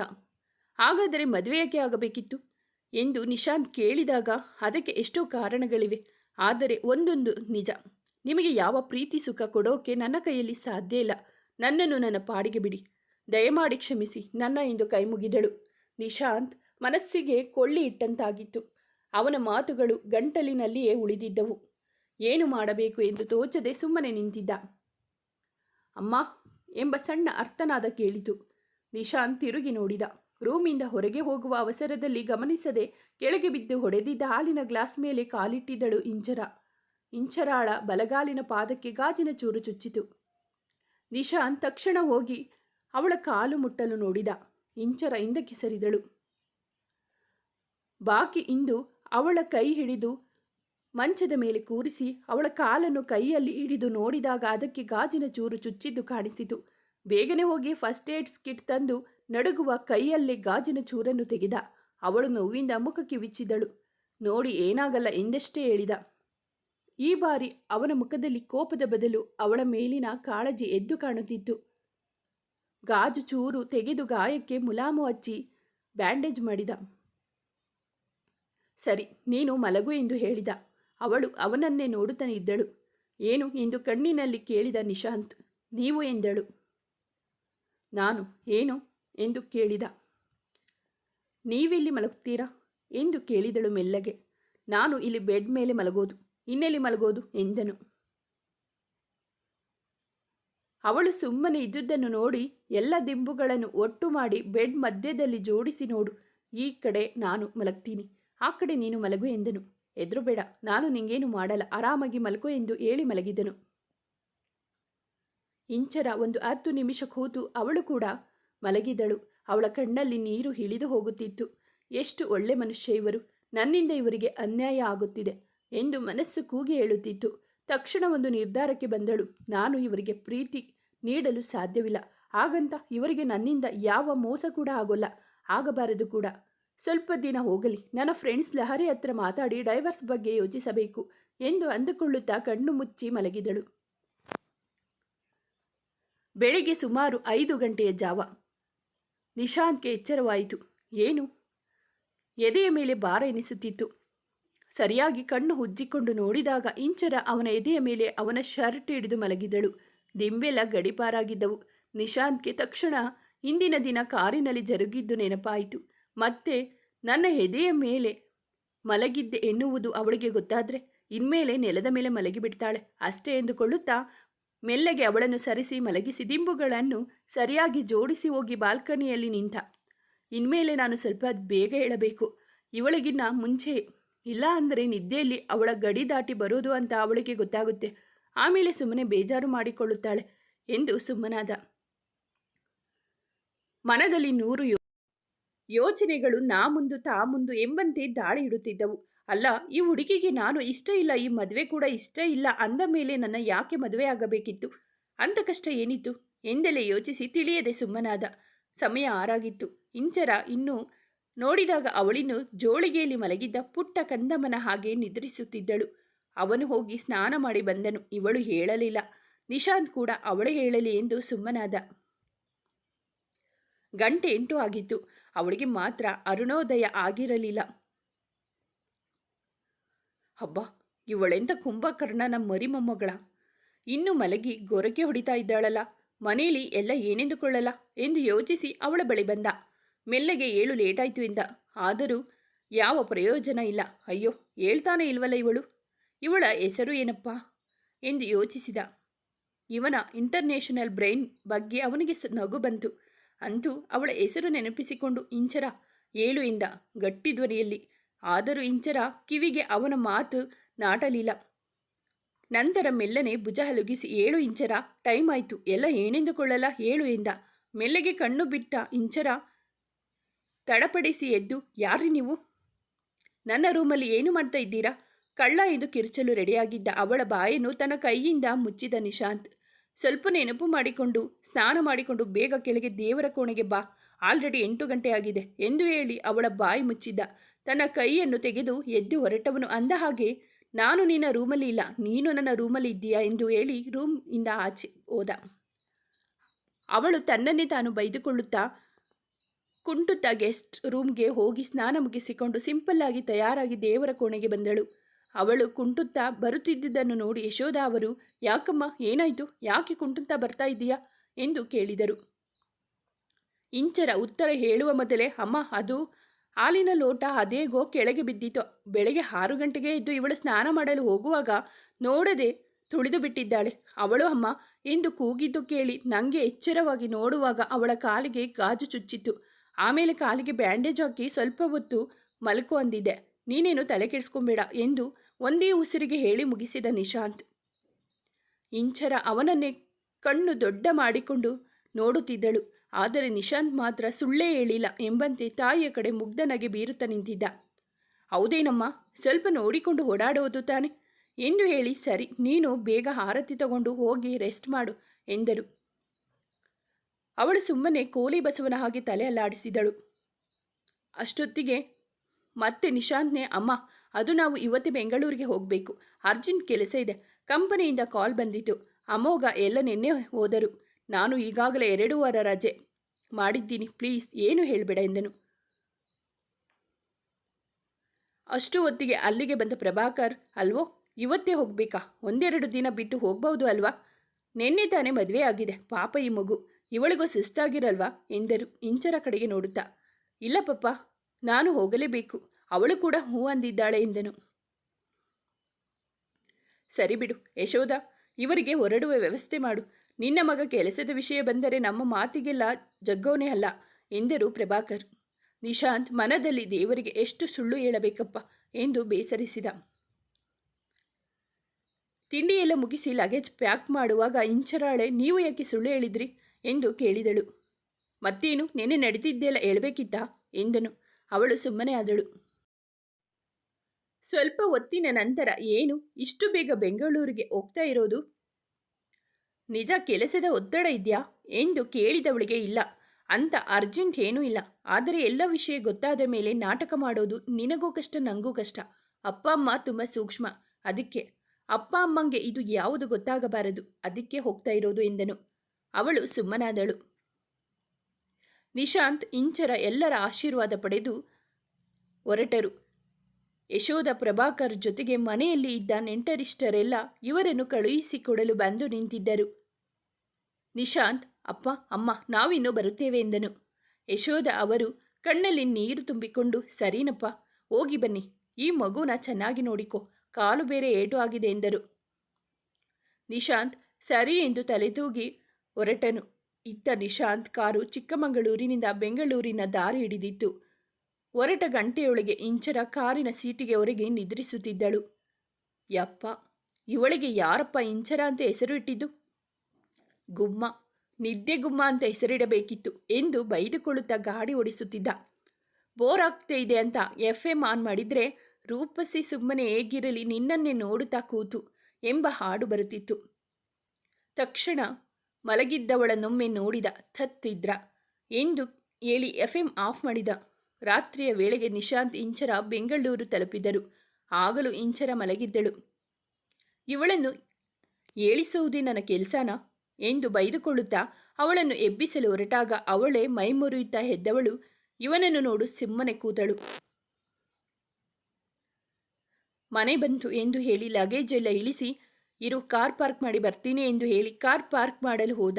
ಹಾಗಾದರೆ ಮದುವೆ ಯಾಕೆ ಆಗಬೇಕಿತ್ತು? ಎಂದು ನಿಶಾಂತ್ ಕೇಳಿದಾಗ ಅದಕ್ಕೆ ಎಷ್ಟೋ ಕಾರಣಗಳಿವೆ, ಆದರೆ ಒಂದೊಂದು ನಿಜ. ನಿಮಗೆ ಯಾವ ಪ್ರೀತಿ ಸುಖ ಕೊಡೋಕೆ ನನ್ನ ಕೈಯಲ್ಲಿ ಸಾಧ್ಯ ಇಲ್ಲ. ನನ್ನನ್ನು ನನ್ನ ಪಾಡಿಗೆ ಬಿಡಿ. ದಯಮಾಡಿ ಕ್ಷಮಿಸಿ, ನನ್ನ ಎಂದು ಕೈ ಮುಗಿದಳು ನಿಶಾಂತ್ ಮನಸ್ಸಿಗೆ ಕೊಳ್ಳಿ ಇಟ್ಟಂತಾಗಿತ್ತು. ಅವನ ಮಾತುಗಳು ಗಂಟಲಿನಲ್ಲಿಯೇ ಉಳಿದಿದ್ದವು. ಏನು ಮಾಡಬೇಕು ಎಂದು ತೋಚದೆ ಸುಮ್ಮನೆ ನಿಂತಿದ್ದ. ಅಮ್ಮ, ಎಂಬ ಸಣ್ಣ ಅರ್ಥನಾದ ಕೇಳಿತು. ನಿಶಾಂತ್ ತಿರುಗಿ ನೋಡಿದ. ರೂಮಿಂದ ಹೊರಗೆ ಹೋಗುವ ಅವಸರದಲ್ಲಿ ಗಮನಿಸದೆ ಕೆಳಗೆ ಬಿದ್ದು ಹೊಡೆದಿದ್ದ ಹಾಲಿನ ಗ್ಲಾಸ್ ಮೇಲೆ ಕಾಲಿಟ್ಟಿದ್ದಳು ಇಂಚರ. ಇಂಚರಾಳ ಬಲಗಾಲಿನ ಪಾದಕ್ಕೆ ಗಾಜಿನ ಚೂರು ಚುಚ್ಚಿತು. ನಿಶಾನ್ ತಕ್ಷಣ ಹೋಗಿ ಅವಳ ಕಾಲು ಮುಟ್ಟಲು ನೋಡಿದ. ಇಂಚರ ಹಿಂದಕ್ಕೆ ಸರಿದಳು. ಬಾಕಿ ಇಂದು ಅವಳ ಕೈ ಹಿಡಿದು ಮಂಚದ ಮೇಲೆ ಕೂರಿಸಿ ಅವಳ ಕಾಲನ್ನು ಕೈಯಲ್ಲಿ ಹಿಡಿದು ನೋಡಿದಾಗ ಅದಕ್ಕೆ ಗಾಜಿನ ಚೂರು ಚುಚ್ಚಿದ್ದು ಕಾಣಿಸಿತು. ಬೇಗನೆ ಹೋಗಿ ಫಸ್ಟ್ ಏಡ್ಸ್ ಕಿಟ್ ತಂದು ನಡುಗುವ ಕೈಯಲ್ಲಿ ಗಾಜಿನ ಚೂರನ್ನು ತೆಗೆದ. ಅವಳು ನೋವಿಂದ ಮುಖಕ್ಕೆ ಬಿಚ್ಚಿದಳು ನೋಡಿ, ಏನಾಗಲ್ಲ ಎಂದಷ್ಟೇ ಹೇಳಿದ. ಈ ಬಾರಿ ಅವನ ಮುಖದಲ್ಲಿ ಕೋಪದ ಬದಲು ಅವಳ ಮೇಲಿನ ಕಾಳಜಿ ಎದ್ದು ಕಾಣುತ್ತಿತ್ತು. ಗಾಜು ಚೂರು ತೆಗೆದು ಗಾಯಕ್ಕೆ ಮುಲಾಮು ಹಚ್ಚಿ ಬ್ಯಾಂಡೇಜ್ ಮಾಡಿದ. ಸರಿ, ನೀನು ಮಲಗು ಎಂದು ಹೇಳಿದ. ಅವಳು ಅವನನ್ನೇ ನೋಡುತ್ತಾನೆ ಇದ್ದಳು. ಏನು ಎಂದು ಕಣ್ಣಿನಲ್ಲಿ ಕೇಳಿದ ನಿಶಾಂತ್. ನೀವು ಎಂದಳು. ನಾನು, ಏನು? ಎಂದು ಕೇಳಿದ. ನೀವಿಲ್ಲಿ ಮಲಗುತ್ತೀರಾ? ಎಂದು ಕೇಳಿದಳು ಮೆಲ್ಲಗೆ. ನಾನು ಇಲ್ಲಿ ಬೆಡ್ ಮೇಲೆ ಮಲಗೋದು, ಇನ್ನೆಲ್ಲಿ ಮಲಗೋದು? ಎಂದನು. ಅವಳು ಸುಮ್ಮನೆ ಇದ್ದುದನ್ನು ನೋಡಿ ಎಲ್ಲ ದಿಂಬುಗಳನ್ನು ಒಟ್ಟು ಮಾಡಿ ಬೆಡ್ ಮಧ್ಯದಲ್ಲಿ ಜೋಡಿಸಿ ನೋಡು, ಈ ಕಡೆ ನಾನು ಮಲಗ್ತೀನಿ, ಆ ಕಡೆ ನೀನು ಮಲಗು ಎಂದನು. ಎದುರು ಬೇಡ ನಾನು ನಿಂಗೇನು ಮಾಡಲ್ಲ, ಆರಾಮಾಗಿ ಮಲಗು ಎಂದು ಹೇಳಿ ಮಲಗಿದನು. ಇಂಚರ ಒಂದು ಹತ್ತು ನಿಮಿಷ ಕೂತು ಅವಳು ಕೂಡ ಮಲಗಿದಳು. ಅವಳ ಕಣ್ಣಲ್ಲಿ ನೀರು ಹಿಳಿದು ಹೋಗುತ್ತಿತ್ತು. ಎಷ್ಟು ಒಳ್ಳೆ ಮನುಷ್ಯ ಇವರು. ನನ್ನಿಂದ ಇವರಿಗೆ ಅನ್ಯಾಯ ಆಗುತ್ತಿದೆ ಎಂದು ಮನಸ್ಸು ಕೂಗಿ ಹೇಳುತ್ತಿತ್ತು. ತಕ್ಷಣ ಒಂದು ನಿರ್ಧಾರಕ್ಕೆ ಬಂದಳು. ನಾನು ಇವರಿಗೆ ಪ್ರೀತಿ ನೀಡಲು ಸಾಧ್ಯವಿಲ್ಲ. ಹಾಗಂತ ಇವರಿಗೆ ನನ್ನಿಂದ ಯಾವ ಮೋಸ ಕೂಡ ಆಗೋಲ್ಲ. ಆಗಬಾರದು ಕೂಡ. ಸ್ವಲ್ಪ ದಿನ ಹೋಗಲಿ. ನನ್ನ ಫ್ರೆಂಡ್ಸ್ ಲಹರಿ ಹತ್ರ ಮಾತಾಡಿ ಡೈವರ್ಸ್ ಬಗ್ಗೆ ಯೋಚಿಸಬೇಕು ಎಂದು ಅಂದುಕೊಳ್ಳುತ್ತಾ ಕಣ್ಣು ಮುಚ್ಚಿ ಮಲಗಿದಳು. ಬೆಳಿಗ್ಗೆ ಸುಮಾರು ಐದು ಗಂಟೆಯ ಜಾವ. ನಿಶಾಂತ್ಗೆ ಎಚ್ಚರವಾಯಿತು. ಏನು? ಎದೆಯ ಮೇಲೆ ಭಾರ ಎನಿಸುತ್ತಿತ್ತು. ಸರಿಯಾಗಿ ಕಣ್ಣು ಉಜ್ಜಿಕೊಂಡು ನೋಡಿದಾಗ ಇಂಚರ ಅವನ ಎದೆಯ ಮೇಲೆ ಅವನ ಶರ್ಟ್ ಹಿಡಿದು ಮಲಗಿದಳು. ದಿಂಬೆಲ್ಲ ಗಡಿಪಾರಾಗಿದ್ದವು. ನಿಶಾಂತ್ಗೆ ತಕ್ಷಣ ಇಂದಿನ ದಿನ ಕಾರಿನಲ್ಲಿ ಜರುಗಿದ್ದು ನೆನಪಾಯಿತು. ಮತ್ತೆ, ನನ್ನ ಎದೆಯ ಮೇಲೆ ಮಲಗಿದ್ದೆ ಎನ್ನುವುದು ಅವಳಿಗೆ ಗೊತ್ತಾದರೆ, ಇನ್ಮೇಲೆ ನೆಲದ ಮೇಲೆ ಮಲಗಿಬಿಡ್ತಾಳೆ. ಅಷ್ಟೇ ಎಂದುಕೊಳ್ಳುತ್ತಾ ಮೆಲ್ಲಗೆ ಅವಳನ್ನು ಸರಿಸಿ ಮಲಗಿಸಿ ದಿಂಬುಗಳನ್ನು ಸರಿಯಾಗಿ ಜೋಡಿಸಿ ಹೋಗಿ ಬಾಲ್ಕನಿಯಲ್ಲಿ ನಿಂತ. ಇನ್ಮೇಲೆ ನಾನು ಸ್ವಲ್ಪ ಬೇಗ ಹೇಳಬೇಕು ಇವಳಿಗಿನ್ನ ಮುಂಚೆ ಇಲ್ಲ ಅಂದರೆ ನಿದ್ದೆಯಲ್ಲಿ ಅವಳ ಗಡಿ ದಾಟಿ ಬರೋದು ಅಂತ ಅವಳಿಗೆ ಗೊತ್ತಾಗುತ್ತೆ. ಆಮೇಲೆ ಸುಮ್ಮನೆ ಬೇಜಾರು ಮಾಡಿಕೊಳ್ಳುತ್ತಾಳೆ ಎಂದು ಸುಮ್ಮನಾದ. ಮನದಲ್ಲಿ ನೂರು ಯೋಚನೆಗಳು ನಾ ಮುಂದು ತಾ ಮುಂದು ಎಂಬಂತೆ ದಾಳಿ ಇಡುತ್ತಿದ್ದವು. ಅಲ್ಲ, ಈ ಹುಡುಗಿಗೆ ನಾನು ಇಷ್ಟ ಇಲ್ಲ, ಈ ಮದುವೆ ಕೂಡ ಇಷ್ಟ ಇಲ್ಲ ಅಂದ ಮೇಲೆ ನನ್ನ ಯಾಕೆ ಮದುವೆ ಆಗಬೇಕಿತ್ತು? ಅಂತ ಕಷ್ಟ ಏನಿತ್ತು? ಎಂದಲೇ ಯೋಚಿಸಿ ತಿಳಿಯದೆ ಸುಮ್ಮನಾದ. ಸಮಯ ಆರಾಗಿತ್ತು. ಇಂಚರ ಇನ್ನು ನೋಡಿದಾಗ ಅವಳಿನ್ನು ಜೋಳಿಗೆಯಲ್ಲಿ ಮಲಗಿದ್ದ ಪುಟ್ಟ ಕಂದಮ್ಮನ ಹಾಗೆ ನಿದ್ರಿಸುತ್ತಿದ್ದಳು. ಅವನು ಹೋಗಿ ಸ್ನಾನ ಮಾಡಿ ಬಂದನು. ಇವಳು ಹೇಳಲಿಲ್ಲ. ನಿಶಾಂತ್ ಕೂಡ ಅವಳು ಹೇಳಲಿ ಎಂದು ಸುಮ್ಮನಾದ. ಗಂಟೆ ಎಂಟು ಆಗಿತ್ತು. ಅವಳಿಗೆ ಮಾತ್ರ ಅರುಣೋದಯ ಆಗಿರಲಿಲ್ಲ. ಹಬ್ಬ ಇವಳೆಂಥ ಕುಂಭಕರ್ಣನ ಮರಿ ಮೊಮ್ಮಗಳ ಇನ್ನು ಮಲಗಿ ಗೊರಕೆ ಹೊಡಿತಾ ಇದ್ದಾಳಲ್ಲ ಮನೆಯಲ್ಲಿ ಎಲ್ಲ ಏನೆಂದುಕೊಳ್ಳಲ್ಲ ಎಂದು ಯೋಚಿಸಿ ಅವಳ ಬಳಿ ಬಂದ. ಮೆಲ್ಲಗೆ ಏಳು ಲೇಟಾಯ್ತು ಎಂದ. ಆದರೂ ಯಾವ ಪ್ರಯೋಜನ ಇಲ್ಲ. ಅಯ್ಯೋ, ಹೇಳ್ತಾನೆ ಇಲ್ವಲ್ಲ ಇವಳು? ಇವಳ ಹೆಸರು ಏನಪ್ಪ? ಎಂದು ಯೋಚಿಸಿದ. ಇವನ ಇಂಟರ್ನ್ಯಾಷನಲ್ ಬ್ರೈನ್ ಬಗ್ಗೆ ಅವನಿಗೆ ನಗು ಬಂತು. ಅಂತೂ ಅವಳ ಹೆಸರು ನೆನಪಿಸಿಕೊಂಡು, ಇಂಚರ, ಏಳು ಎಂದ. ಗಟ್ಟಿ ಧ್ವನಿಯಲ್ಲಿ ಆದರೂ ಇಂಚರ ಕಿವಿಗೆ ಅವನ ಮಾತು ನಾಟಲಿಲ್ಲ. ನಂತರ ಮೆಲ್ಲನೆ ಭುಜ ಹಲುಗಿಸಿ, ಏಳು ಇಂಚರ, ಟೈಮ್ ಆಯಿತು, ಎಲ್ಲ ಏನೆಂದುಕೊಳ್ಳಲ್ಲ ಏಳು ಎಂದ. ಮೆಲ್ಲಗೆ ಕಣ್ಣು ಬಿಟ್ಟ ಇಂಚರ ತಡಪಡಿಸಿ ಎದ್ದು, ಯಾರ್ರಿ ನೀವು? ನನ್ನ ರೂಮಲ್ಲಿ ಏನು ಮಾಡ್ತಾ ಇದ್ದೀರಾ? ಕಳ್ಳ ಎಂದು ಕಿರುಚಲು ರೆಡಿಯಾಗಿದ್ದ ಅವಳ ಬಾಯನ್ನು ತನ್ನ ಕೈಯಿಂದ ಮುಚ್ಚಿದ ನಿಶಾಂತ್. ಸ್ವಲ್ಪ ನೆನಪು ಮಾಡಿಕೊಂಡು, ಸ್ನಾನ ಮಾಡಿಕೊಂಡು ಬೇಗ ಕೆಳಗೆ ದೇವರ ಕೋಣೆಗೆ ಬಾ. ಆಲ್ರೆಡಿ ಎಂಟು ಗಂಟೆ ಆಗಿದೆ. ಎಂದು ಹೇಳಿ ಅವಳ ಬಾಯಿ ಮುಚ್ಚಿದ್ದ. ತನ್ನ ಕೈಯನ್ನು ತೆಗೆದು ಎದ್ದು ಹೊರಟವನು. ಅಂದ ಹಾಗೆ, ನಾನು ನಿನ್ನ ರೂಮಲ್ಲಿ ಇಲ್ಲ. ನೀನು ನನ್ನ ರೂಮಲ್ಲಿ ಇದ್ದೀಯಾ? ಎಂದು ಹೇಳಿ ರೂಮ್ ಇಂದ ಆಚೆ ಹೋದ. ಅವಳು ತನ್ನನ್ನೇ ತಾನು ಬೈದುಕೊಳ್ಳುತ್ತಾ ಕುಂಟುತ್ತಾ ಗೆಸ್ಟ್ ರೂಮ್ಗೆ ಹೋಗಿ ಸ್ನಾನ ಮುಗಿಸಿಕೊಂಡು ಸಿಂಪಲ್ ಆಗಿ ತಯಾರಾಗಿ ದೇವರ ಕೋಣೆಗೆ ಬಂದಳು. ಅವಳು ಕುಂಟುತ್ತಾ ಬರುತ್ತಿದ್ದುದನ್ನು ನೋಡಿ ಯಶೋಧ ಅವರು, ಯಾಕಮ್ಮ, ಏನಾಯಿತು? ಯಾಕೆ ಕುಂಟುತ್ತಾ ಬರ್ತಾ ಇದ್ದೀಯಾ? ಎಂದು ಕೇಳಿದರು. ಇಂಚರ ಉತ್ತರ ಹೇಳುವ ಮೊದಲೇ, ಅಮ್ಮ, ಅದು ಹಾಲಿನ ಲೋಟ ಅದೇಗೋ ಕೆಳಗೆ ಬಿದ್ದಿತು ಬೆಳಗ್ಗೆ ಆರು ಗಂಟೆಗೆ ಇದ್ದು ಇವಳು ಸ್ನಾನ ಮಾಡಲು ಹೋಗುವಾಗ ನೋಡದೆ ತುಳಿದು ಬಿಟ್ಟಿದ್ದಾಳೆ. ಅವಳು, ಅಮ್ಮ ಎಂದು ಕೂಗಿದ್ದು ಕೇಳಿ ನನಗೆ ಎಚ್ಚರವಾಗಿ ನೋಡುವಾಗ ಅವಳ ಕಾಲಿಗೆ ಗಾಜು ಚುಚ್ಚಿತ್ತು. ಆಮೇಲೆ ಕಾಲಿಗೆ ಬ್ಯಾಂಡೇಜ್ ಹಾಕಿ ಸ್ವಲ್ಪ ಹೊತ್ತು ಮಲ್ಕು ಅಂದಿದ್ದೆ. ನೀನೇನು ತಲೆ ಕೆಡಿಸ್ಕೊಂಬೇಡ ಎಂದು ಒಂದೇ ಉಸಿರಿಗೆ ಹೇಳಿ ಮುಗಿಸಿದ ನಿಶಾಂತ್. ಇಂಚರ ಅವನನ್ನೇ ಕಣ್ಣು ದೊಡ್ಡ ಮಾಡಿಕೊಂಡು ನೋಡುತ್ತಿದ್ದಳು. ಆದರೆ ನಿಶಾಂತ್ ಮಾತ್ರ ಸುಳ್ಳೇ ಹೇಳಿಲ್ಲ ಎಂಬಂತೆ ತಾಯಿಯ ಕಡೆ ಮುಗ್ಧನಾಗಿ ಬೀರುತ್ತಾ ನಿಂತಿದ್ದ. ಹೌದೇನಮ್ಮ ಸ್ವಲ್ಪ ನೋಡಿಕೊಂಡು ಓಡಾಡುವುದು ತಾನೆ. ಎಂದು ಹೇಳಿ, ಸರಿ, ನೀನು ಬೇಗ ಆರತಿ ತಗೊಂಡು ಹೋಗಿ ರೆಸ್ಟ್ ಮಾಡು ಎಂದರು. ಅವಳು ಸುಮ್ಮನೆ ಕೋಲಿ ಬಸವನ ಹಾಗೆ ತಲೆ ಅಲ್ಲಾಡಿಸಿದಳು. ಅಷ್ಟೊತ್ತಿಗೆ, ಮತ್ತೆ ನಿಶಾಂತ್ನೇ, ಅಮ್ಮ, ಅದು ನಾವು ಇವತ್ತೇ ಬೆಂಗಳೂರಿಗೆ ಹೋಗಬೇಕು, ಅರ್ಜೆಂಟ್ ಕೆಲಸ ಇದೆ, ಕಂಪನಿಯಿಂದ ಕಾಲ್ ಬಂದಿತ್ತು ಅಮೋಘ ಎಲ್ಲ ನಿನ್ನೆ ಹೋದರು. ನಾನು ಈಗಾಗಲೇ ಎರಡು ವಾರ ರಜೆ ಮಾಡಿದ್ದೀನಿ. ಪ್ಲೀಸ್ ಏನು ಹೇಳಬೇಡ ಎಂದನು. ಅಷ್ಟು ಹೊತ್ತಿಗೆ ಅಲ್ಲಿಗೆ ಬಂದ ಪ್ರಭಾಕರ್, ಅಲ್ವೋ, ಇವತ್ತೇ ಹೋಗಬೇಕಾ? ಒಂದೆರಡು ದಿನ ಬಿಟ್ಟು ಹೋಗ್ಬೌದು ಅಲ್ವಾ? ನಿನ್ನೆ ತಾನೇ ಮದುವೆ ಆಗಿದೆ. ಪಾಪ ಈ ಮಗು. ಇವಳಿಗೂ ಸುಸ್ತಾಗಿರಲ್ವಾ ಎಂದರು. ಇಂಚರ ಕಡೆಗೆ ನೋಡುತ್ತಾ. ಇಲ್ಲ ಪಪ್ಪ, ನಾನು ಹೋಗಲೇಬೇಕು. ಅವಳು ಕೂಡ ಹೂ ಅಂದಿದ್ದಾಳೆ ಎಂದನು. ಸರಿ ಬಿಡು ಯಶೋಧ, ಇವರಿಗೆ ಹೊರಡುವ ವ್ಯವಸ್ಥೆ ಮಾಡು. ನಿನ್ನ ಮಗ ಕೆಲಸದ ವಿಷಯ ಬಂದರೆ ನಮ್ಮ ಮಾತಿಗೆಲ್ಲ ಜಗ್ಗೋನೇ ಅಲ್ಲ, ಎಂದರು ಪ್ರಭಾಕರ್. ನಿಶಾಂತ್, ಮನದಲ್ಲಿ ದೇವರಿಗೆ ಎಷ್ಟು ಸುಳ್ಳು ಹೇಳಬೇಕಪ್ಪ ಎಂದು ಬೇಸರಿಸಿದ. ತಿಂಡಿಯೆಲ್ಲ ಮುಗಿಸಿ ಲಗೇಜ್ ಪ್ಯಾಕ್ ಮಾಡುವಾಗ, ಇಂಚರಾಳೆ, ನೀವು ಯಾಕೆ ಸುಳ್ಳು ಹೇಳಿದ್ರಿ? ಎಂದು ಕೇಳಿದಳು. ಮತ್ತೇನು ನೆನೆ ನಡೆದಿದ್ದೆಲ್ಲ ಹೇಳ್ಬೇಕಿತ್ತಾ? ಎಂದನು. ಅವಳು ಸುಮ್ಮನೆ ಆದಳು. ಸ್ವಲ್ಪ ಹೊತ್ತಿನ ನಂತರ, ಏನು? ಇಷ್ಟು ಬೇಗ ಬೆಂಗಳೂರಿಗೆ ಹೋಗ್ತಾ ಇರೋದು? ನಿಜ ಕೆಲಸದ ಒತ್ತಡ ಇದೆಯಾ? ಎಂದು ಕೇಳಿದವಳಿಗೆ ಇಲ್ಲ. ಅಂತ ಅರ್ಜೆಂಟ್ ಏನೂ ಇಲ್ಲ. ಆದರೆ ಎಲ್ಲ ವಿಷಯ ಗೊತ್ತಾದ ಮೇಲೆ ನಾಟಕ ಮಾಡೋದು ನಿನಗೂ ಕಷ್ಟ ನನಗೂ ಕಷ್ಟ. ಅಪ್ಪ, ಅಮ್ಮ ತುಂಬ ಸೂಕ್ಷ್ಮ. ಅದಕ್ಕೆ, ಅಪ್ಪ, ಅಮ್ಮಂಗೆ ಇದು ಯಾವುದು ಗೊತ್ತಾಗಬಾರದು. ಅದಕ್ಕೆ ಹೋಗ್ತಾ ಇರೋದು ಎಂದನು. ಅವಳು ಸುಮ್ಮನಾದಳು. ನಿಶಾಂತ್, ಇಂಚರ ಎಲ್ಲರ ಆಶೀರ್ವಾದ ಪಡೆದು ಹೊರಟರು. ಯಶೋಧ ಪ್ರಭಾಕರ್ ಜೊತೆಗೆ ಮನೆಯಲ್ಲಿ ಇದ್ದ ನೆಂಟರಿಷ್ಟರೆಲ್ಲ ಇವರನ್ನು ಕಳುಹಿಸಿಕೊಡಲು ಬಂದು ನಿಂತಿದ್ದರು. ನಿಶಾಂತ್, ಅಪ್ಪ, ಅಮ್ಮ, ನಾವಿನ್ನು ಬರುತ್ತೇವೆ ಎಂದನು. ಯಶೋಧ ಅವರು, ಕಣ್ಣಲ್ಲಿ ನೀರು ತುಂಬಿಕೊಂಡು ಸರಿನಪ್ಪ, ಹೋಗಿ ಬನ್ನಿ. ಈ ಮಗುನ ಚೆನ್ನಾಗಿ ನೋಡಿಕೊ, ಕಾಲು ಬೇರೆ ಏಟು ಆಗಿದೆ ಎಂದರು. ನಿಶಾಂತ್ ಸರಿ ಎಂದು ತಲೆತೂಗಿ ಹೊರಟನು. ಇತ್ತ ನಿಶಾಂತ್ ಕಾರು ಚಿಕ್ಕಮಗಳೂರಿನಿಂದ ಬೆಂಗಳೂರಿನ ದಾರಿ ಹಿಡಿದಿತ್ತು. ಹೊರಟ ಗಂಟೆಯೊಳಗೆ ಇಂಚರ ಕಾರಿನ ಸೀಟಿಗೆ ಹೊರಗೆ ನಿದ್ರಿಸುತ್ತಿದ್ದಳು. ಯಪ್ಪ, ಇವಳಿಗೆ ಯಾರಪ್ಪ ಇಂಚರ ಅಂತ ಹೆಸರು ಇಟ್ಟಿದ್ದು ಗುಮ್ಮ, ನಿದ್ದೆ ಗುಮ್ಮ ಅಂತ ಹೆಸರಿಡಬೇಕಿತ್ತು ಎಂದು ಬೈದುಕೊಳ್ಳುತ್ತಾ ಗಾಡಿ ಓಡಿಸುತ್ತಿದ್ದ. ಬೋರ್ ಆಗ್ತಾ ಇದೆ ಅಂತ ಎಫ್ ಎಂ ಆನ್ ಮಾಡಿದರೆ ರೂಪಸಿ ಸುಮ್ಮನೆ ಹೇಗಿರಲಿ ನಿನ್ನನ್ನೇ ನೋಡುತ್ತಾ ಕೂತು ಎಂಬ ಹಾಡು ಬರುತ್ತಿತ್ತು. ತಕ್ಷಣ ಮಲಗಿದ್ದವಳನ್ನೊಮ್ಮೆ ನೋಡಿದ ತತ್ತಿದ್ರ ಎಂದು ಹೇಳಿ ಎಫ್ ಎಂ ಆಫ್ ಮಾಡಿದ. ರಾತ್ರಿಯ ವೇಳೆಗೆ ನಿಶಾಂತ್ ಇಂಚರ ಬೆಂಗಳೂರು ತಲುಪಿದರು. ಆಗಲೂ ಇಂಚರ ಮಲಗಿದ್ದಳು. ಇವಳನ್ನು ಏಳಿಸುವುದೇ ನನ್ನ ಕೆಲಸನ? ಎಂದು ಬೈದುಕೊಳ್ಳುತ್ತಾ ಅವಳನ್ನು ಎಬ್ಬಿಸಲು ಹೊರಟಾಗ ಅವಳೇ ಮೈಮುರಿಯುತ್ತಾ ಹೆದ್ದವಳು. ಇವನನ್ನು ನೋಡು ಸಿಮ್ಮನೆ ಕೂತಳು ಮನೆ ಬಂತು ಎಂದು ಹೇಳಿ ಲಗೇಜ್ ಎಲ್ಲ ಇಳಿಸಿ, ಇರು ಕಾರ್ ಪಾರ್ಕ್ ಮಾಡಿ ಬರ್ತೀನಿ ಎಂದು ಹೇಳಿ ಕಾರ್ ಪಾರ್ಕ್ ಮಾಡಲು ಹೋದ.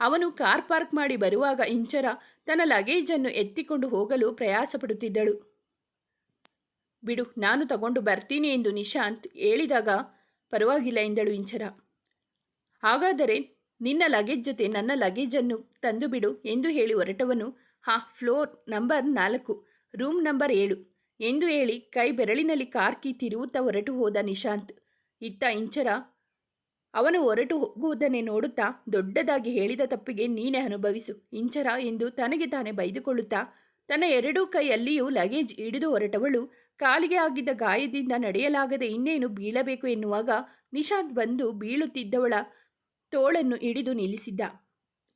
ಅವನು ಕಾರ್ ಪಾರ್ಕ್ ಮಾಡಿ ಬರುವಾಗ ಇಂಚರ ತನ್ನ ಲಗೇಜನ್ನು ಎತ್ತಿಕೊಂಡು ಹೋಗಲು ಪ್ರಯಾಸ ಪಡುತ್ತಿದ್ದಳು ಬಿಡು, ನಾನು ತಗೊಂಡು ಬರ್ತೀನಿ ಎಂದು ನಿಶಾಂತ್ ಹೇಳಿದಾಗ, ಪರವಾಗಿಲ್ಲ ಎಂದಳು ಇಂಚರ. ಹಾಗಾದರೆ ನಿನ್ನ ಲಗೇಜ್ ಜೊತೆ ನನ್ನ ಲಗೇಜನ್ನು ತಂದು ಬಿಡು ಎಂದು ಹೇಳಿ ಹೊರಟವನು ಹಾ, ಫ್ಲೋರ್ ನಂಬರ್ ನಾಲ್ಕು, ರೂಮ್ ನಂಬರ್ ಏಳು ಎಂದು ಹೇಳಿ ಕೈ ಬೆರಳಿನಲ್ಲಿ ಕಾರ್ಕಿ ತಿರುವುತ್ತಾ ಹೊರಟು ಹೋದ ನಿಶಾಂತ್. ಇತ್ತ ಇಂಚರ ಅವನು ಹೊರಟು ಹೋಗುವುದನ್ನೇ ನೋಡುತ್ತಾ ದೊಡ್ಡದಾಗಿ ಹೇಳಿದ ತಪ್ಪಿಗೆ ನೀನೇ ಅನುಭವಿಸು. ಇಂಚರ ಎಂದು ತನಗೆ ತಾನೇ ಬೈದುಕೊಳ್ಳುತ್ತಾ ತನ್ನ ಎರಡೂ ಕೈಯಲ್ಲಿಯೂ ಲಗೇಜ್ ಹಿಡಿದು ಹೊರಟವಳು. ಕಾಲಿಗೆ ಆಗಿದ್ದ ಗಾಯದಿಂದ ನಡೆಯಲಾಗದೆ ಇನ್ನೇನು ಬೀಳಬೇಕು ಎನ್ನುವಾಗ ನಿಶಾಂತ್ ಬಂದು ಬೀಳುತ್ತಿದ್ದವಳ ತೋಳನ್ನು ಹಿಡಿದು ನಿಲ್ಲಿಸಿದ್ದ.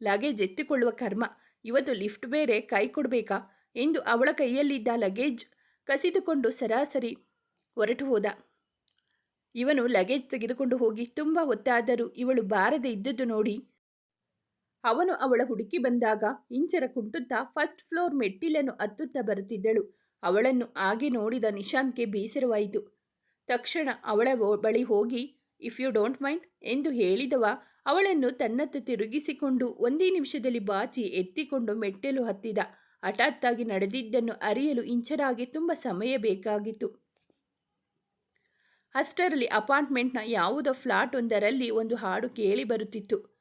ಲಗೇಜ್ ಎತ್ತಿಕೊಳ್ಳುವ ಕರ್ಮ, ಇವತ್ತು ಲಿಫ್ಟ್ ಬೇರೆ ಕೈ ಕೊಡಬೇಕಾ ಎಂದು ಅವಳ ಕೈಯಲ್ಲಿದ್ದ ಲಗೇಜ್ ಕಸಿದುಕೊಂಡು ಸರಾಸರಿ ಹೊರಟು ಹೋದ. ಇವನು ಲಗೇಜ್ ತೆಗೆದುಕೊಂಡು ಹೋಗಿ ತುಂಬ ಹೊತ್ತಾದರೂ ಇವಳು ಬಾರದೆ ಇದ್ದದ್ದು ನೋಡಿ. ಅವನು ಅವಳ ಹುಡುಕಿ ಬಂದಾಗ ಇಂಚರ ಕುಂಟುತ್ತಾ ಫಸ್ಟ್ ಫ್ಲೋರ್ ಮೆಟ್ಟಿಲನ್ನು ಹತ್ತುತ್ತಾ ಬರುತ್ತಿದ್ದಳು. ಅವಳನ್ನು ಆಗಿ ನೋಡಿದ ನಿಶಾಂತ್ಗೆ ಬೇಸರವಾಯಿತು. ತಕ್ಷಣ ಅವಳ ಬಳಿ ಹೋಗಿ ಇಫ್ ಯು ಡೋಂಟ್ ಮೈಂಡ್ ಎಂದು ಹೇಳಿದವ. ಅವಳನ್ನು ತನ್ನತ್ತ ತಿರುಗಿಸಿಕೊಂಡು ಒಂದೇ ನಿಮಿಷದಲ್ಲಿ ಬಾಚಿ ಎತ್ತಿಕೊಂಡು ಮೆಟ್ಟಲು ಹತ್ತಿದ. ಹಠಾತ್ತಾಗಿ ನಡೆದಿದ್ದನ್ನು ಅರಿಯಲು ಇಂಚರಾಗಿ ತುಂಬ ಸಮಯ ಬೇಕಾಗಿತ್ತು. ಅಷ್ಟರಲ್ಲಿ ಅಪಾರ್ಟ್ಮೆಂಟ್ನ ಯಾವುದೋ ಫ್ಲಾಟ್ ಒಂದರಲ್ಲಿ ಒಂದು ಹಾಡು ಕೇಳಿ ಬರುತ್ತಿತ್ತು.